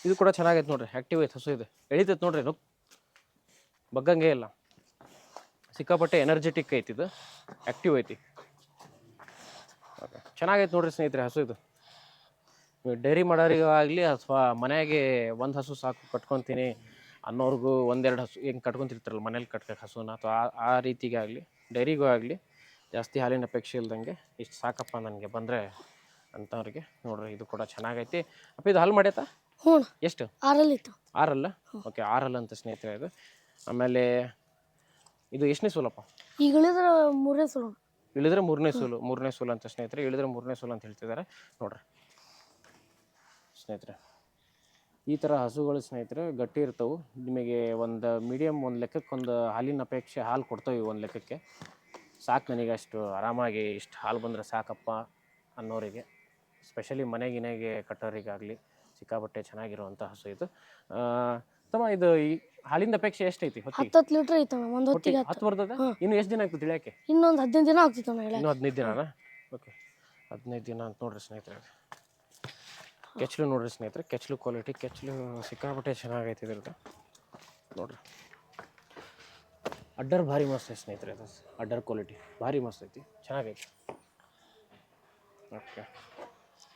ಇದು ಕೂಡ ಚೆನ್ನಾಗೈತೆ ನೋಡ್ರಿ ಆ್ಯಕ್ಟಿವ್ ಐತೆ ಹಸು ಇದೆ. ಎಳಿತೈತೆ ನೋಡ್ರಿ ನುಕ್ ಬಗ್ಗಂಗೆ ಇಲ್ಲ. ಸಿಕ್ಕಾಪಟ್ಟೆ ಎನರ್ಜೆಟಿಕ್ ಐತಿ ಇದು. ಆ್ಯಕ್ಟಿವ್ ಐತಿ. ಚೆನ್ನಾಗೈತೆ ನೋಡ್ರಿ ಸ್ನೇಹಿತರೆ ಹಸು ಇದು. ಡೈರಿ ಮಾಡೋರಿಗಾಗಲಿ ಅಥವಾ ಮನೆಗೆ ಒಂದು ಹಸು ಸಾಕು ಕಟ್ಕೊತೀನಿ ಅನ್ನೋರ್ಗೂ ಒಂದೆರಡು ಹಸು ಹೆಂಗೆ ಕಟ್ಕೊತಿರ್ತಾರಲ್ಲ ಮನೇಲಿ ಕಟ್ಕೋಕೆ ಹಸುನ ಅಥವಾ ಆ ಆ ರೀತಿಗಾಗಲಿ ಡೈರಿಗೂ ಆಗಲಿ ಜಾಸ್ತಿ ಹಾಲಿನ ಅಪೇಕ್ಷೆ ಇಲ್ದಂಗೆ ಇಷ್ಟು ಸಾಕಪ್ಪ ನನಗೆ ಬಂದರೆ ಅಂಥವ್ರಿಗೆ ನೋಡ್ರಿ ಇದು ಕೂಡ ಚೆನ್ನಾಗೈತಿ. ಅಪ್ಪ ಇದು ಹಾಲು ಮಾಡ್ಯತಾ? ಹ್ಞೂ ಎಷ್ಟು? ಆರಲ್ಲಿ? ಇತ್ತು ಆರಲ್ಲ ಓಕೆ ಆರಲ್ಲ ಅಂತ ಸ್ನೇಹಿತರೆ ಇದು. ಆಮೇಲೆ ಇದು ಎಷ್ಟನೇ ಸೂಲಪ್ಪ? ಈಗ ಇಳಿದ್ರೆ ಮೂರನೇ ಸೂಲು ಇಳಿದ್ರೆ ಮೂರನೇ ಸೂಲು ಮೂರನೇ ಸೂಲು ಅಂತ ಸ್ನೇಹಿತರೆ ಇಳಿದ್ರೆ ಮೂರನೇ ಸೂಲು ಅಂತ ಹೇಳ್ತಿದ್ದಾರೆ. ನೋಡ್ರಿ. ಸ್ನೇಹಿತರೆ. ಈ ಥರ ಹಸುಗಳು ಸ್ನೇಹಿತರೆ ಗಟ್ಟಿ ಇರ್ತವೆ. ನಿಮಗೆ ಒಂದು ಮೀಡಿಯಮ್ ಒಂದು ಲೆಕ್ಕಕ್ಕೆ ಒಂದು ಹಾಲಿನ ಅಪೇಕ್ಷೆ ಹಾಲು ಕೊಡ್ತವೆ ಒಂದು ಲೆಕ್ಕಕ್ಕೆ. ಸಾಕು ನನಗೆ ಅಷ್ಟು ಆರಾಮಾಗಿ ಇಷ್ಟು ಹಾಲು ಬಂದರೆ ಸಾಕಪ್ಪ ಅನ್ನೋರಿಗೆ ಸ್ಪೆಷಲಿ ಮನೆಗಿನೆಗೆ ಕಟ್ಟೋರಿಗಾಗಲಿ ಸಿಕ್ಕಾಪಟ್ಟೆ ಚೆನ್ನಾಗಿರುವಂಥ ಹಸು ಇದು. ತಮ್ಮ ಇದು ಈ ಹಾಲಿಂದ ಅಪೇಕ್ಷೆ ಎಷ್ಟೈತಿ ಹೊತ್ತಿಗೆ? ಹತ್ತು ಹತ್ತು ಲೀಟ್ರ್ ಐತಣ್ಣ ಒಂದು ಹೊತ್ತಿಗೆ ಹೊಟ್ಟಿಗೆ ಹತ್ತು. ಹತ್ತು ಬರ್ತದೆ? ಇನ್ನು ಎಷ್ಟು ದಿನ ಆಗ್ತದೆ ತಿಳಿಯಕ್ಕೆ ಇನ್ನೊಂದು ಹದಿನೈದು ದಿನ ಆಗ್ತಿತ್ತು ಹೇಳ ಇನ್ನೂ ಹದಿನೈದು ದಿನನಾ? ಓಕೆ ಹದಿನೈದು ದಿನ ಅಂತ ನೋಡ್ರಿ ಸ್ನೇಹಿತರೆ. ಕೆಚ್ಚಲು ನೋಡ್ರಿ ಸ್ನೇಹಿತರೆ ಕೆಚ್ಲು ಕ್ವಾಲಿಟಿ ಕೆಚ್ಲು ಸಿಕ್ಕಾಪಟ್ಟೆ ಚೆನ್ನಾಗೈತೆ ಇದ್ರದ್ದು. ನೋಡ್ರಿ. ಅಡ್ಡರ್ ಭಾರಿ ಮಸ್ತ್ ಐತೆ ಸ್ನೇಹಿತರೆ ಅದು. ಅಡ್ಡರ್ ಕ್ವಾಲಿಟಿ ಭಾರಿ ಮಸ್ತ್ ಐತಿ ಚೆನ್ನಾಗೈತಿ. ಓಕೆ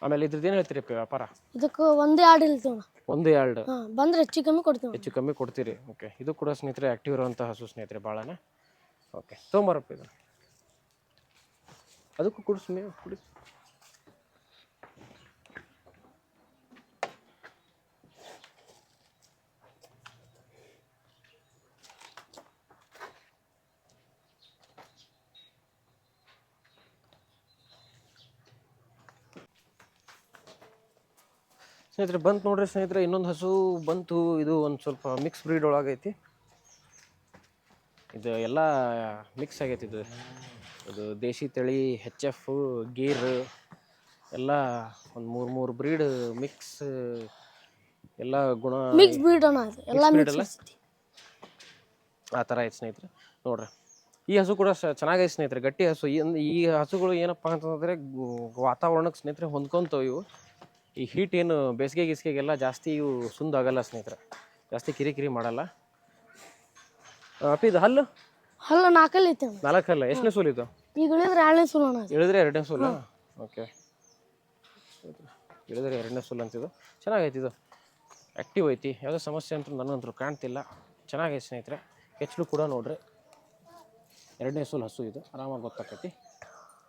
ಆಮೇಲೆ ಇದ್ರದ್ದು ಏನು ಹೇಳ್ತೀರಿ ವ್ಯಾಪಾರ? ಇದಕ್ಕೆ ಒಂದೇ ಎರಡು ಇಲ್ತೀವಿ ಒಂದು ಎರಡು ಹಾಂ ಬಂದ್ರೆ ಹೆಚ್ಚು ಕಮ್ಮಿ ಕೊಡ್ತೀವಿ ಹೆಚ್ಚು ಕಮ್ಮಿ ಕೊಡ್ತೀರಿ. ಓಕೆ ಇದು ಕೂಡ ಸ್ನೇಹಿತರೆ ಆ್ಯಕ್ಟಿವ್ ಇರುವಂಥ ಹಸು ಸ್ನೇಹಿತರೆ ಭಾಳನೇ ಓಕೆ ತೊಗೊಂಬರಪ್ಪ ಇದು ಅದಕ್ಕೂ ಕುಡಿಸ್ ಕುಡಿಸಿ ಕುಡಿಸ್. ಸ್ನೇಹಿತರೆ ಬಂತು ನೋಡ್ರಿ ಸ್ನೇಹಿತರೆ ಇನ್ನೊಂದು ಹಸು ಬಂತು. ಇದು ಒಂದು ಸ್ವಲ್ಪ ಮಿಕ್ಸ್ ಬ್ರೀಡ್ ಒಳಗೈತಿ. ಇದು ಎಲ್ಲ ಮಿಕ್ಸ್ ಆಗೈತಿ ಇದು. ಇದು ದೇಶಿ ತಳಿ ಹೆಚ್ ಎಫ್ ಗೀರ್ ಎಲ್ಲ ಒಂದು ಮೂರು ಮೂರು ಬ್ರೀಡ್ ಮಿಕ್ಸ್ ಎಲ್ಲ ಗುಣ ಮಿಕ್ಸ್ ಬ್ರೀಡ್ ಎಲ್ಲ? ಆ ಥರ ಐತೆ ಸ್ನೇಹಿತರೆ. ನೋಡ್ರಿ. ಈ ಹಸು ಕೂಡ ಚೆನ್ನಾಗೈತೆ ಸ್ನೇಹಿತರೆ. ಗಟ್ಟಿ ಹಸು. ಈ ಈ ಹಸುಗಳು ಏನಪ್ಪ ಅಂತಂದ್ರೆ ವಾತಾವರಣಕ್ಕೆ ಸ್ನೇಹಿತರೆ ಹೊಂದ್ಕೊಂತವು ಇವು. ಈ ಹೀಟ್ ಏನು ಬೇಸಿಗೆ ಗಿಸಿಗೆಗೆಲ್ಲ ಜಾಸ್ತಿ ಇವು ಸುಂದಾಗಲ್ಲ ಸ್ನೇಹಿತರೆ. ಜಾಸ್ತಿ ಕಿರಿಕಿರಿ ಮಾಡಲ್ಲ. ಅಪ್ಪಿದು ಹಲ್ಲು ಇದು ಹಲ್ಲು? ಹಲ್ಲ ನಾಲ್ಕಲ್ಲಿ ಐತೆ ನಾಲ್ಕು ಹಲ್ಲ ಎಷ್ಟನೇ ಸೂಲ್ ಇದು? ಈಗ ಇಳಿದ್ರೆ ಎರಡನೇ ಸುಲ್ ಅಣ್ಣ. ಇಳಿದ್ರೆ ಎರಡನೇ ಸೂಲ ಓಕೆ. ಇಳಿದ್ರೆ ಎರಡನೇ ಸೂಲ್ ಅಂತಿದ್ದು ಚೆನ್ನಾಗೈತಿ ಇದು. ಆ್ಯಕ್ಟಿವ್ ಐತಿ. ಯಾವುದೋ ಸಮಸ್ಯೆ ಅಂತೂ ನನಗಂತೂ ಕಾಣ್ತಿಲ್ಲ. ಚೆನ್ನಾಗೈತೆ ಸ್ನೇಹಿತರೆ. ಹೆಚ್ಚಲು ಕೂಡ ನೋಡ್ರಿ. ಎರಡನೇ ಸೂಲ್ ಹಸು ಇದು. ಆರಾಮಾಗಿ ಗೊತ್ತಾಕೈತಿ.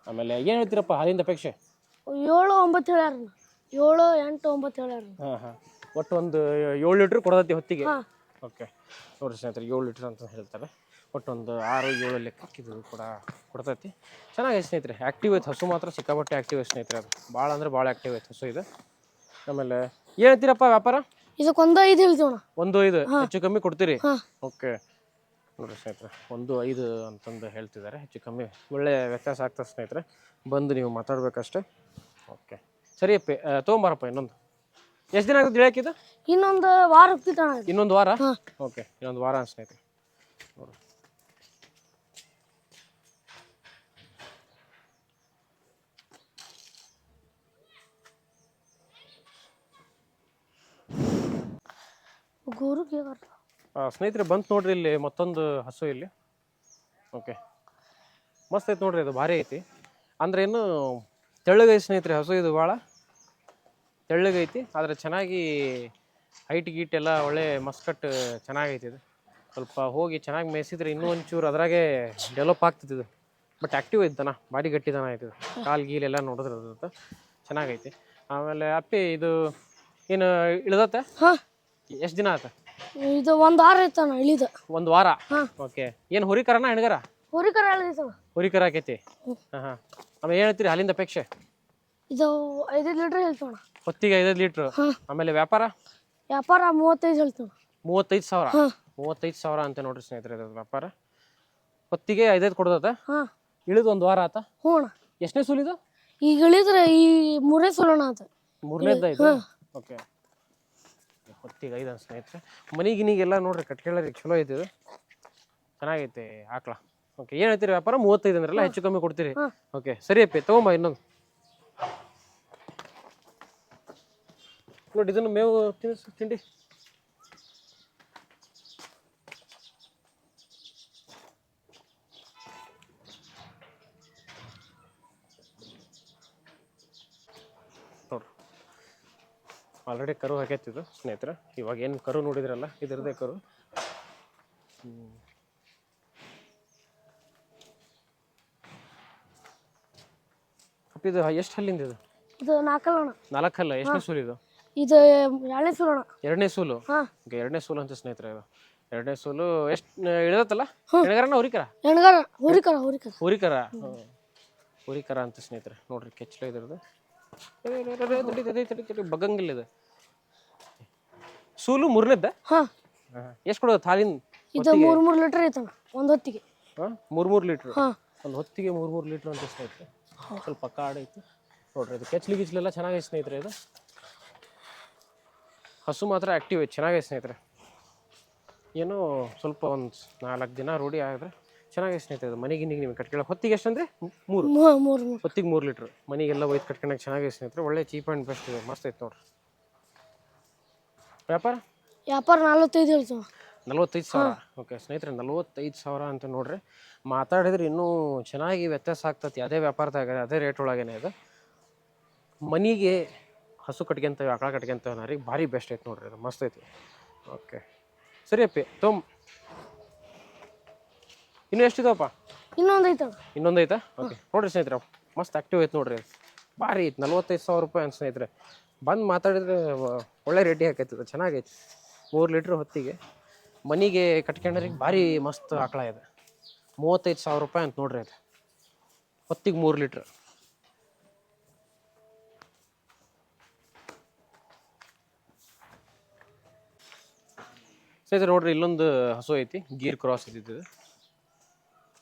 ಆಮೇಲೆ ಏನು ಹೇಳ್ತೀರಪ್ಪ ಹಾಲಿಂದ ಅಪೇಕ್ಷೆ? ಏಳು ಒಂಬತ್ತು ಹೇಳ್ಯಾರ. ಏಳು ಎಂಟು ಒಂಬತ್ತು ಹೇಳ್ಯಾರ. ಹಾಂ ಹಾಂ. ಒಟ್ಟು ಒಂದು ಏಳು ಲೀಟ್ರ್ ಕೊಡತೈತಿ ಹೊತ್ತಿಗೆ? ಹಾ. ಓಕೆ. ನೋಡಿರಿ ಸ್ನೇಹಿತರೆ ಏಳು ಲೀಟ್ರ್ ಅಂತ ಹೇಳ್ತಾರೆ. ಒಟ್ಟೊಂದು ಒಂದು ಆರು ಏಳು ಲೆಕ್ಕಕ್ಕೆ ಇದು ಕೂಡ ಕೊಡ್ತೈತಿ. ಚೆನ್ನಾಗೈತೆ ಸ್ನೇಹಿತರೆ ಆ್ಯಕ್ಟಿವ್ ಐತೆ. ಹಸು ಮಾತ್ರ ಸಿಕ್ಕಾಪಟ್ಟೆ ಆ್ಯಕ್ಟಿವ್ ಐತೆ ಸ್ನೇಹಿತರೆ ಅದು. ಭಾಳ ಅಂದ್ರೆ ಭಾಳ ಆ್ಯಕ್ಟಿವ್ ಐತೆ ಹಸು ಇದು. ಆಮೇಲೆ ಏನು ಹೇಳ್ತೀರಪ್ಪ ವ್ಯಾಪಾರ? ಇದಕ್ಕೊಂದು ಐದು ಹೇಳ್ತೀವಣ ಒಂದು ಐದು? ಹೆಚ್ಚು ಕಮ್ಮಿ ಕೊಡ್ತೀರಿ. ಓಕೆ. ನೋಡ್ರಿ ಸ್ನೇಹಿತರೆ ಒಂದು ಐದು ಅಂತಂದು ಹೇಳ್ತಿದ್ದಾರೆ. ಹೆಚ್ಚು ಕಮ್ಮಿ ಒಳ್ಳೆಯ ವ್ಯತ್ಯಾಸ ಆಗ್ತದೆ ಸ್ನೇಹಿತರೆ. ಬಂದು ನೀವು ಮಾತಾಡ್ಬೇಕಷ್ಟೇ. ಓಕೆ. ಸರಿ ಅಪ್ಪಿ ಆ, ತೊಗೊಂಬಾರಪ್ಪ ಇನ್ನೊಂದು. ಎಷ್ಟು ದಿನ ಆಗುತ್ತೆ ಹೇಳಕ್ಕಿದ ಇನ್ನೊಂದು ವಾರ ಹೋಗ್ತಿತ್ತು ಅಣ್ಣ ಇದು. ಇನ್ನೊಂದು ವಾರ? ಹಾ. ಓಕೆ ಇನ್ನೊಂದು ವಾರ ನೋಡು. ಆ, ಸ್ನೇಹಿತರೆ ಬಂತು ನೋಡ್ರಿ ಇಲ್ಲಿ ಮತ್ತೊಂದು ಹಸು ಇಲ್ಲಿ. ಓಕೆ ಮಸ್ತ್ ಐತೆ ನೋಡ್ರಿ ಇದು ಭಾರಿ ಐತಿ. ಅಂದ್ರೆ ಏನು ತೆಳ್ಳಗೈ ಸ್ನೇಹಿತರೆ ಹಸು ಇದು ಭಾಳ ತೆಳ್ಳಗೈತಿ ಆದರೆ ಚೆನ್ನಾಗಿ ಹೈಟ್ ಗೀಟ್ ಎಲ್ಲ ಒಳ್ಳೆ ಮಸ್ಕಟ್ ಚೆನ್ನಾಗೈತಿ ಇದು. ಸ್ವಲ್ಪ ಹೋಗಿ ಚೆನ್ನಾಗಿ ಮೇಯಿಸಿದ್ರೆ ಇನ್ನೂ ಒಂಚೂರು ಅದರಾಗೆ ಡೆವಲಪ್ ಆಗ್ತಿತ್ತು ಇದು. ಬಟ್ ಆ್ಯಕ್ಟಿವ್ ಐತನ ಭಾರಿ ಗಟ್ಟಿ ದನ ಆಯ್ತು ಕಾಲು ಗೀಲೆಲ್ಲ ನೋಡಿದ್ರೆ ಅದಂತ ಚೆನ್ನಾಗೈತಿ. ಆಮೇಲೆ ಅಪ್ಪಿ ಇದು ಏನು ಇಳ್ದತ್ತೆ? ಹಾಂ. ಎಷ್ಟು ದಿನ ಆತ? ಇದು ಒಂದು ವಾರ ಇತ್ತಣ್ಣ ಇಳಿದ. ಒಂದು ವಾರ? ಹಾ. ಓಕೆ ಏನು ಹುರಿಕರನ ಹೆಣ್ಗರ? ಹುರಿಕರ ಹುರಿಕರ ಆಕೈತಿ ಹಾಂ ಹಾಂ. ಆಮೇಲೆ ಹೇಳ್ತೀರಿ ಅಲ್ಲಿಂದ ಅಪೇಕ್ಷೆ? ಇದು ಐದೈದು ಲೀಟ್ರ್ ಹೇಳ್ತೀವಿ ಅಣ್ಣ ಹೊತ್ತಿಗೆ ಐದೈದು ಲೀಟ್ರ್? ಆಮೇಲೆ ವ್ಯಾಪಾರ? ವ್ಯಾಪಾರ ಮೂವತ್ತೈದು ಹೇಳ್ತೀವಿ ಅಣ್ಣ ಮೂವತ್ತೈದು ಸಾವಿರ? ಮೂವತ್ತೈದು ಸಾವಿರ ಅಂತ ನೋಡ್ರಿ ಸ್ನೇಹಿತರೆ ಇದ್ರ ವ್ಯಾಪಾರ. ಹೊತ್ತಿಗೆ ಐದೈದು ಕೊಡ್ದತ ಹಾ. ಇಳಿದು ಒಂದು ವಾರ ಆತ? ಹ್ಞೂ ಅಣ್ಣ. ಎಷ್ಟನೇ ಸೂಲಿದು ಈಗ ಇಳಿದ್ರೆ ಈ ಮೂರನೇ ಸುಲೋಣ ಅಂತ ಮೂರನೇದ ಇದು? ಓಕೆ. ಹೊತ್ತಿಗೆ ಐದು ಅಂತ ಸ್ನೇಹಿತರೆ. ಮನಿಗಿನಿಗೆಲ್ಲ ನೋಡ್ರಿ ಕಟ್ಕೊಳ್ಳೋರಿಗೆ ಚಲೋ ಐತಿ ಇದು. ಚೆನ್ನಾಗೈತೆ ಹಾಕ್ಲಾ ಓಕೆ ಏನು ಹೇಳ್ತೀರಿ ವ್ಯಾಪಾರ? ಮೂವತ್ತೈದು ಅಂದ್ರಲ್ಲ ಹೆಚ್ಚು ಕಮ್ಮಿ ಕೊಡ್ತೀರಿ. ಓಕೆ ಸರಿ ಅಪ್ಪಿ ತೊಗೊಂಬ ಇನ್ನೊಂದು. ನೋಡಿ ಇದನ್ನು ಮೇವು ತಿನ್ನಿಸು ತಿಂಡಿ. ನೋಡ್ರಿ ಆಲ್ರೆಡಿ ಕರು ಹಾಕೈತಿದ್ದು ಸ್ನೇಹಿತರ. ಇವಾಗ ಏನು ಕರು ನೋಡಿದ್ರಲ್ಲ ಇದರದೇ ಕರು. ಇದು ಎಷ್ಟು ಹಲ್ಲಿಂದ ಇದು? ಇದು ನಾಲ್ಕಲ್ಲ ಅಣ್ಣ ನಾಲ್ಕು ಹಲ್ಲ ಎಷ್ಟನೇ ಸೂಲು ಇದು ಎರಡನೇ ಸೂಲು ಎರಡನೇ ಸೂಲು? ಹಾ. ಓಕೆ ಎರಡನೇ ಸೂಲು ಅಂತ ಸ್ನೇಹಿತರೆ ಇದು. ಎರಡನೇ ಸೂಲು ಎಷ್ಟು ಇಳದತ್ತಲ್ಲ? ಎಣಗರನ ಹುರಿಕರ? ಹೆಣ್ಗಾರ ಹೋರಿಕರ ಹೋರಿಕರ. ಹುರಿಕರ ಹುರಿಕರ ಅಂತ ಸ್ನೇಹಿತರೆ. ನೋಡ್ರಿ ಕೆಚ್ಚಲ ಇದ್ರದ್ದು. ಏ, ರೇ, ರೇ, ರೇ, ತಡಿ, ತಡಿ, ತಡಿ, ತಡಿ, ಬಗ್ಗಂಗಿಲ್ಲ ಇದು. ಸೂಲು ಮೂರನೇದ್ದ? ಹಾ. ಎಷ್ಟು ಕೊಡೋದು ಹಾಲಿನ ಇದು ಮೂರ್ ಮೂರ್ ಲೀಟರ್ ಐತಣ್ಣ ಒಂದ್ ಹೊತ್ತಿಗೆ. ಮೂರ್ ಮೂರ್ ಲೀಟರ್? ಹಾ. ಒಂದು ಹೊತ್ತಿಗೆ ಮೂರ್ ಮೂರ್ ಲೀಟ್ರ್ ಅಂತ ಸ್ನೇಹಿತರೆ. ಸ್ವಲ್ಪ ಕಾಡ್ ಐತಿ. ನೋಡ್ರಿ ಇದು ಕೆಚ್ಚಲಿ ಗಿಚ್ಲೆಲ್ಲ ಚೆನ್ನಾಗೈತೆ ಸ್ನೇಹಿತರೆ ಇದು. ಹಸು ಮಾತ್ರ ಆ್ಯಕ್ಟಿವ್ ಐತೆ ಚೆನ್ನಾಗೈತೆ ಸ್ನೇಹಿತರೆ. ಏನೋ ಸ್ವಲ್ಪ ಒಂದು ನಾಲ್ಕು ದಿನ ರೂಢಿ ಆದರೆ ಚೆನ್ನಾಗೈತೆ ಸ್ನೇಹಿತರೆ ಅದು ಮನೆಗೆ ನಿಮಗೆ ನಿಮಗೆ ಕಟ್ಕೊಳ್ಳೋ ಹೊತ್ತಿಗೆ ಎಷ್ಟು ಅಂದರೆ ಮೂರು. ಮೂರು ಮೂರು ಮೂರು. ಹೊತ್ತಿಗೆ ಮೂರು ಲೀಟ್ರ್ ಮನೆಗೆಲ್ಲ ಒಯ್ದು ಕಟ್ಕೊಳಕ್ಕೆ ಚೆನ್ನಾಗೈತೆ ಸ್ನೇಹಿತರೆ. ಒಳ್ಳೆ ಚೀಪ್ ಆ್ಯಂಡ್ ಬೆಸ್ಟ್ ಇದೆ. ಮಸ್ತ್ ಐತೆ ನೋಡ್ರಿ. ವ್ಯಾಪಾರ? ವ್ಯಾಪಾರ ನಲ್ವತ್ತೈದು ಹೇಳ್ತೀವಿ. ನಲ್ವತ್ತೈದು ಸಾವಿರ? ಓಕೆ ಸ್ನೇಹಿತರೆ ನಲ್ವತ್ತೈದು ಸಾವಿರ ಅಂತ ನೋಡ್ರಿ. ಮಾತಾಡಿದ್ರೆ ಇನ್ನೂ ಚೆನ್ನಾಗಿ ವ್ಯತ್ಯಾಸ ಆಗ್ತತಿ. ಅದೇ ವ್ಯಾಪಾರದಾಗ ಅದೇ ರೇಟ್ ಒಳಗೇನೆ ಅದು ಮನಿಗೆ ಹಸು ಕಟ್ಕೊಂತೇವೆ ಆಕಳ ಕಟ್ಕೊಂತೇವೆ ನಾರಿ ಭಾರಿ ಬೆಸ್ಟ್ ಐತೆ ನೋಡ್ರಿ ಅದು ಮಸ್ತ್ ಐತಿ. ಓಕೆ ಸರಿ ಅಪ್ಪಿ ತೊಮ್ ಇನ್ನೂ ಎಷ್ಟಿದಾವಪ್ಪ ಇನ್ನೊಂದು ಐತೆ ಇನ್ನೊಂದು ಐತಾ? ಓಕೆ ನೋಡ್ರಿ ಸ್ನೇಹಿತರೆ ಮಸ್ತ್ ಆಕ್ಟಿವ್ ಐತೆ ನೋಡ್ರಿ ಭಾರಿ ಐತೆ ನಲ್ವತ್ತೈದು ಸಾವಿರ ರೂಪಾಯಿ ಅಂತ ಸ್ನೇಹಿತರೆ. ಬಂದು ಮಾತಾಡಿದ್ರೆ ಒಳ್ಳೆ ರೇಟಿ ಅದು ಚೆನ್ನಾಗೈತಿ. ಮೂರು ಲೀಟ್ರ್ ಹೊತ್ತಿಗೆ. ಮನೆಗೆ ಕಟ್ಕೊಂಡ್ರಿಗೆ ಭಾರಿ ಮಸ್ತ್ ಆಕಳ ಇದೆ. ಮೂವತ್ತೈದು ಸಾವಿರ ರೂಪಾಯಿ ಅಂತ ನೋಡ್ರಿ ಅದು. ಹೊತ್ತಿಗೆ ಮೂರು ಲೀಟ್ರ್ ಸ್ನೇಹಿತರೆ ನೋಡ್ರಿ ಇಲ್ಲೊಂದು ಹಸು ಐತಿ ಗೀರ್ ಕ್ರಾಸ್ ಇದ್ದಿದ್ದು. ಇದು.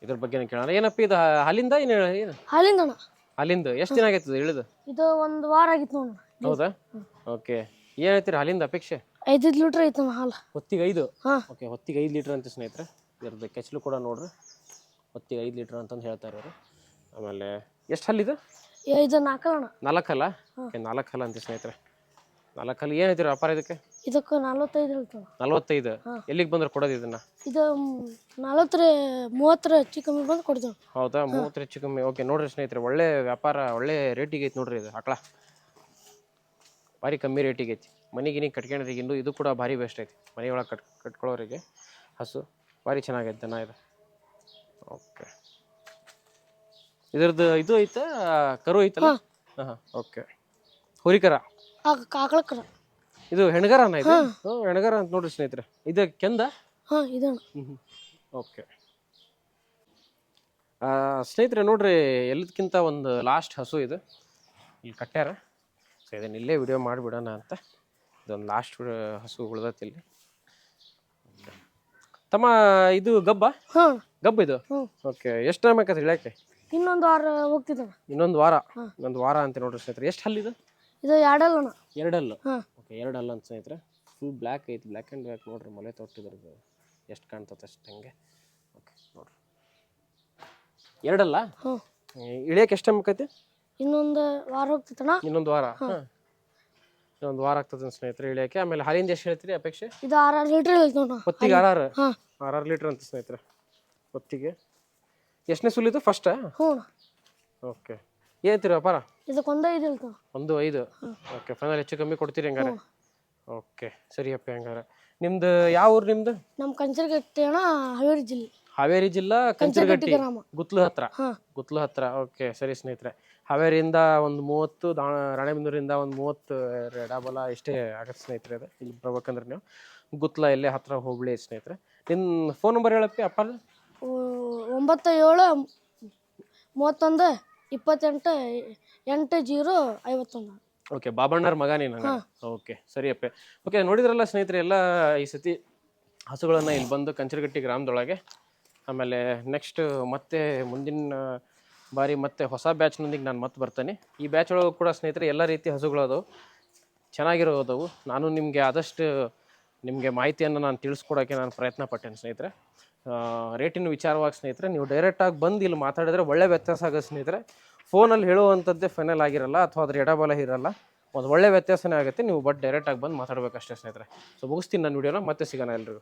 ಇದ್ರ ಬಗ್ಗೆ ಕೇಳೋಣ. ಏನಪ್ಪ ಇದು ಹಾ- ಹಾಲಿಂದ ಏನು ಏನು? ಹಾಲಿಂದ ಅಣ್ಣ. ಹಾಲಿಂದ? ಎಷ್ಟು ದಿನ ಆಗೈತೆ ಇದು ಇಳಿದು? ಇದು ಒಂದು ವಾರ ಆಗಿತ್ತು ನೋಡಿ ಹೌದಾ? ಓಕೆ. ಏನು ಹೇಳ್ತೀರಿ ಹಾಲಿಂದ ಅಪೇಕ್ಷೆ? ಐದು ಲೀಟ್ರ್ ಐತ ಹಾಲು. ಹೊತ್ತಿಗೆ ಐದು? ಹಾ. ಓಕೆ ಹೊತ್ತಿಗೆ ಐದು ಲೀಟ್ರ್ ಅಂತ ಸ್ನೇಹಿತರೆ. ಇದ್ರದ್ದು ಕೆಚ್ಚಲು ಕೂಡ ನೋಡ್ರಿ. ಹೊತ್ತಿಗೆ ಐದು ಲೀಟ್ರ್ ಅಂತಂದು ಹೇಳ್ತಾರೆ ಅವರು ಆಮೇಲೆ ಎಷ್ಟು ಹಲ್ಲಿದು ಇದು? ನಾಲ್ಕಲ್ಲ ಅಣ್ಣ. ನಾಲ್ಕು ಹಲ್ಲ ಓಕೆ ನಾಲ್ಕು ಹಲ್ಲ ಅಂತ ಸ್ನೇಹಿತರೆ. ನಾಲ್ಕು ಹಲ್ಲ ಏನು ಹೇಳ್ತೀರಿ ವ್ಯಾಪಾರ ಇದಕ್ಕೆ? ಇದಕ್ಕೆ ನಲ್ವತ್ತೈದು ಹೇಳ್ತಾವ. ನಲ್ವತ್ತೈದು? ಎಲ್ಲಿಗೆ ಬಂದ್ರೆ ಕೊಡೋದು ಇದನ್ನ? ಇದು ನಲವತ್ತರ ಮೂವತ್ತರ ಹೆಚ್ಚು ಕಮ್ಮಿ ಬಂದು ಕೊಡ್ತೇವೆ. ಹೌದಾ? ಮೂವತ್ತು ಹೆಚ್ಚು ಕಮ್ಮಿ. ಓಕೆ ನೋಡ್ರಿ ಸ್ನೇಹಿತರೆ ಒಳ್ಳೆ ವ್ಯಾಪಾರ ಒಳ್ಳೆ ರೇಟಿಗೆ ಐತಿ ನೋಡ್ರಿ ಇದು ಆಕಳ. ಭಾರಿ ಕಮ್ಮಿ ರೇಟಿಗೆ ಐತಿ. ಮನೆಗಿನಿ ಕಟ್ಕೊಂಡ್ರಿಗೆ ಇನ್ನು ಇದು ಕೂಡ ಭಾರಿ ಬೆಸ್ಟ್ ಐತಿ. ಮನೆ ಒಳಗೆ ಕಟ್ ಕಟ್ಕೊಳ್ಳೋರಿಗೆ ಹಸು ಭಾರಿ ಚೆನ್ನಾಗೈತೆ ದನ ಇದು. ಓಕೆ ಇದ್ರದ್ದು ಇದು ಐತೆ? ಕರು ಐತಲ್ಲ? ಹಾಂ. ಓಕೆ ಹುರಿಕರ? ಕಾಕಳಕರ ಕಾಕಳಕ್ಕರ ಇದು ಹೆಣಗರ ಇದು? ಹೆಣ್ಗರ ಅಂತ ನೋಡ್ರಿ ಸ್ನೇಹಿತರೆ. ಇದು ಕೆಂದ? ಹಾ ಇದಣ್ಣ. ಓಕೆ. ಸ್ನೇಹಿತರೆ ನೋಡ್ರಿ ಎಲ್ಲದಕ್ಕಿಂತ ಒಂದು ಲಾಸ್ಟ್ ಹಸು ಇದು. ಇಲ್ಲಿ ಕಟ್ಟ್ಯಾರ ಸೊ ಇದನ್ನ ಇಲ್ಲೇ ವಿಡಿಯೋ ಮಾಡಿಬಿಡೋಣ ಅಂತ. ಇದೊಂದು ಲಾಸ್ಟ್ ಹಸು ಉಳ್ದೈತಿ ಇಲ್ಲಿ. ತಮ್ಮ ಇದು ಗಬ್ಬ? ಹಾಂ. ಗಬ್ಬ ಇದು? ಓಕೆ ಎಷ್ಟು ಟೈಮ್ ಆಕತ್ತೆ ಇಳ್ಯಾಕೆ? ಇನ್ನೊಂದು ವಾರ ಹೋಗ್ತಿದ್ದಣ್ಣ ಇನ್ನೊಂದು ವಾರ? ಇನ್ನೊಂದು ವಾರ ಅಂತ ನೋಡ್ರಿ ಸ್ನೇಹಿತರೆ. ಎಷ್ಟು ಹಲ್ಲಿದು ಇದು? ಎರಡಲ್ಲ ಎರಡಲ್ಲು? ಹಾಂ. ಓಕೆ ಅಲ್ಲ ಅಂತ ಸ್ನೇಹಿತರೆ. ಫುಲ್ ಬ್ಲ್ಯಾಕ್ ಐತೆ ಬ್ಲ್ಯಾಕ್ ಆ್ಯಂಡ್ ಬ್ಲ್ಯಾಕ್ ನೋಡ್ರಿ ಮೊಲೆ ತೊಟ್ಟಿದ್ರದ್ದು ಎಷ್ಟು ಕಾಣ್ತದೆ ಅಷ್ಟು ಹಂಗೆ. ಓಕೆ ನೋಡ್ರಿ. ಎರಡಲ್ಲ? ಇಳಿಯಕ್ಕೆ ಎಷ್ಟು ಟೈಮ್ ಆಕೈತಿ? ಇನ್ನೊಂದು ವಾರ ಹೋಗ್ತೈತಣ್ಣ. ಇನ್ನೊಂದು ವಾರ? ಹಾಂ. ಇನ್ನೊಂದು ವಾರ ಆಗ್ತದೆ ಸ್ನೇಹಿತರೆ ಇಳಿಯಕ್ಕೆ. ಆಮೇಲೆ ಹಾಲಿಂದ ಎಷ್ಟು ಹೇಳ್ತೀರಿ ಅಪೇಕ್ಷೆ? ಇದು ಆರಾರು ಲೀಟ್ರ್ ಹೇಳ್ತು ನೋಡಣ್ಣ ಹೊತ್ತಿಗೆ ಆರಾರು? ಹಾಂ. ಆರಾರು ಲೀಟ್ರ್ ಅಂತ ಸ್ನೇಹಿತರೆ. ಹೊತ್ತಿಗೆ. ಎಷ್ಟನೇ ಸುಲಿದು? ಫಸ್ಟಾ ಹ್ಞೂ ಓಕೆ. ಏನೈತಿರಿ ವ್ಯಾಪಾರ? ಇದಕ್ಕೊಂದು ಐದು ಒಂದು ಐದು? ಓಕೆ ಫೈನಲ್ ಹೆಚ್ಚು ಕಮ್ಮಿ ಕೊಡ್ತೀರಿ ಹಂಗಾರೆ? ಓಕೆ ಸರಿ ಅಪ್ಪ ಹಂಗಾರೆ. ನಿಮ್ದು ಯಾವ ಊರು ನಿಮ್ದು? ನಮ್ಮ ಕಂಚರಗಟ್ಟಿ ಅಣ್ಣ ಹಾವೇರಿ ಜಿಲ್ಲೆ. ಹಾವೇರಿ ಜಿಲ್ಲಾ ಕಂಚರಗಟ್ಟಿ ಗ್ರಾಮ. ಗುತ್ಲು ಹತ್ರ? ಹಾ. ಗುತ್ಲು ಹತ್ರ ಓಕೆ ಸರಿ ಸ್ನೇಹಿತರೆ. ಹಾವೇರಿಯಿಂದ ಒಂದು ಮೂವತ್ತು ದಾಣ ರಾಣೆಬೆನ್ನೂರಿಂದ ಒಂದು ಮೂವತ್ತು ರೆಡಾಬಲ ಇಷ್ಟೇ ಆಗತ್ತೆ ಸ್ನೇಹಿತರೆ ಅದು. ಇಲ್ಲಿ ಬರ್ಬೇಕಂದ್ರೆ ನೀವು. ಗುತ್ಲ ಇಲ್ಲೇ ಹತ್ರ ಹೋಬಳಿ ಸ್ನೇಹಿತರೆ. ನಿಮ್ಮ ಫೋನ್ ನಂಬರ್ ಹೇಳಪ್ಪಿ ಅಪ್ಪ ಒಂಬತ್ತು ಏಳು ಮೂವತ್ತೊಂದು. ಇಪ್ಪತ್ತೆಂಟು ಎಂಟು ಜೀರೋ ಐವತ್ತೊಂದು. ಓಕೆ ಬಾಬಣ್ಣರ ಮಗ ನೀನು. ಓಕೆ ಸರಿಯಪ್ಪ ಓಕೆ ನೋಡಿದ್ರಲ್ಲ ಸ್ನೇಹಿತರೆ ಎಲ್ಲ ಈ ಸತಿ ಹಸುಗಳನ್ನು ಇಲ್ಲಿ ಬಂದು ಕಂಚರಗಟ್ಟಿ ಗ್ರಾಮದೊಳಗೆ ಆಮೇಲೆ ನೆಕ್ಸ್ಟ್ ಮತ್ತೆ ಮುಂದಿನ ಬಾರಿ ಮತ್ತೆ ಹೊಸ ಬ್ಯಾಚ್ನೊಂದಿಗೆ ನಾನು ಮತ್ತೆ ಬರ್ತೇನೆ. ಈ ಬ್ಯಾಚ್ ಒಳಗೆ ಕೂಡ ಸ್ನೇಹಿತರೆ ಎಲ್ಲ ರೀತಿ ಹಸುಗಳದವು ಅದಾವು. ಚೆನ್ನಾಗಿರೋ ಅದಾವು. ನಾನು ನಿಮಗೆ ಆದಷ್ಟು ನಿಮಗೆ ಮಾಹಿತಿಯನ್ನು ನಾನು ತಿಳಿಸ್ಕೊಡೋಕ್ಕೆ ನಾನು ಪ್ರಯತ್ನ ಪಟ್ಟೇನೆ ಸ್ನೇಹಿತರೆ. ರೇಟಿನ ವಿಚಾರವಾಗಿ ಸ್ನೇಹಿತರೆ, ನೀವು ಡೈರೆಕ್ಟಾಗಿ ಬಂದು ಇಲ್ಲಿ ಮಾತಾಡಿದ್ರೆ ಒಳ್ಳೆ ವ್ಯತ್ಯಾಸ ಆಗೋ ಸ್ನೇಹಿತರೆ. ಫೋನಲ್ಲಿ ಹೇಳುವಂಥದ್ದೇ ಫೈನಲ್ ಆಗಿರಲ್ಲ ಅಥವಾ ಅದ್ರ ಎಡಬಲ ಇರಲ್ಲ. ಒಂದು ಒಳ್ಳೆ ವ್ಯತ್ಯಾಸನೇ ಆಗುತ್ತೆ, ನೀವು ಬಟ್ ಡೈರೆಕ್ಟಾಗಿ ಬಂದು ಮಾತಾಡಬೇಕಷ್ಟೇ ಸ್ನೇಹಿತರೆ. ಸೊ ಮುಗಿಸ್ತೀನಿ ನನ್ನ ವಿಡಿಯೋನ ಮತ್ತೆ ಸಿಗೋಣ ಎಲ್ರಿಗೂ.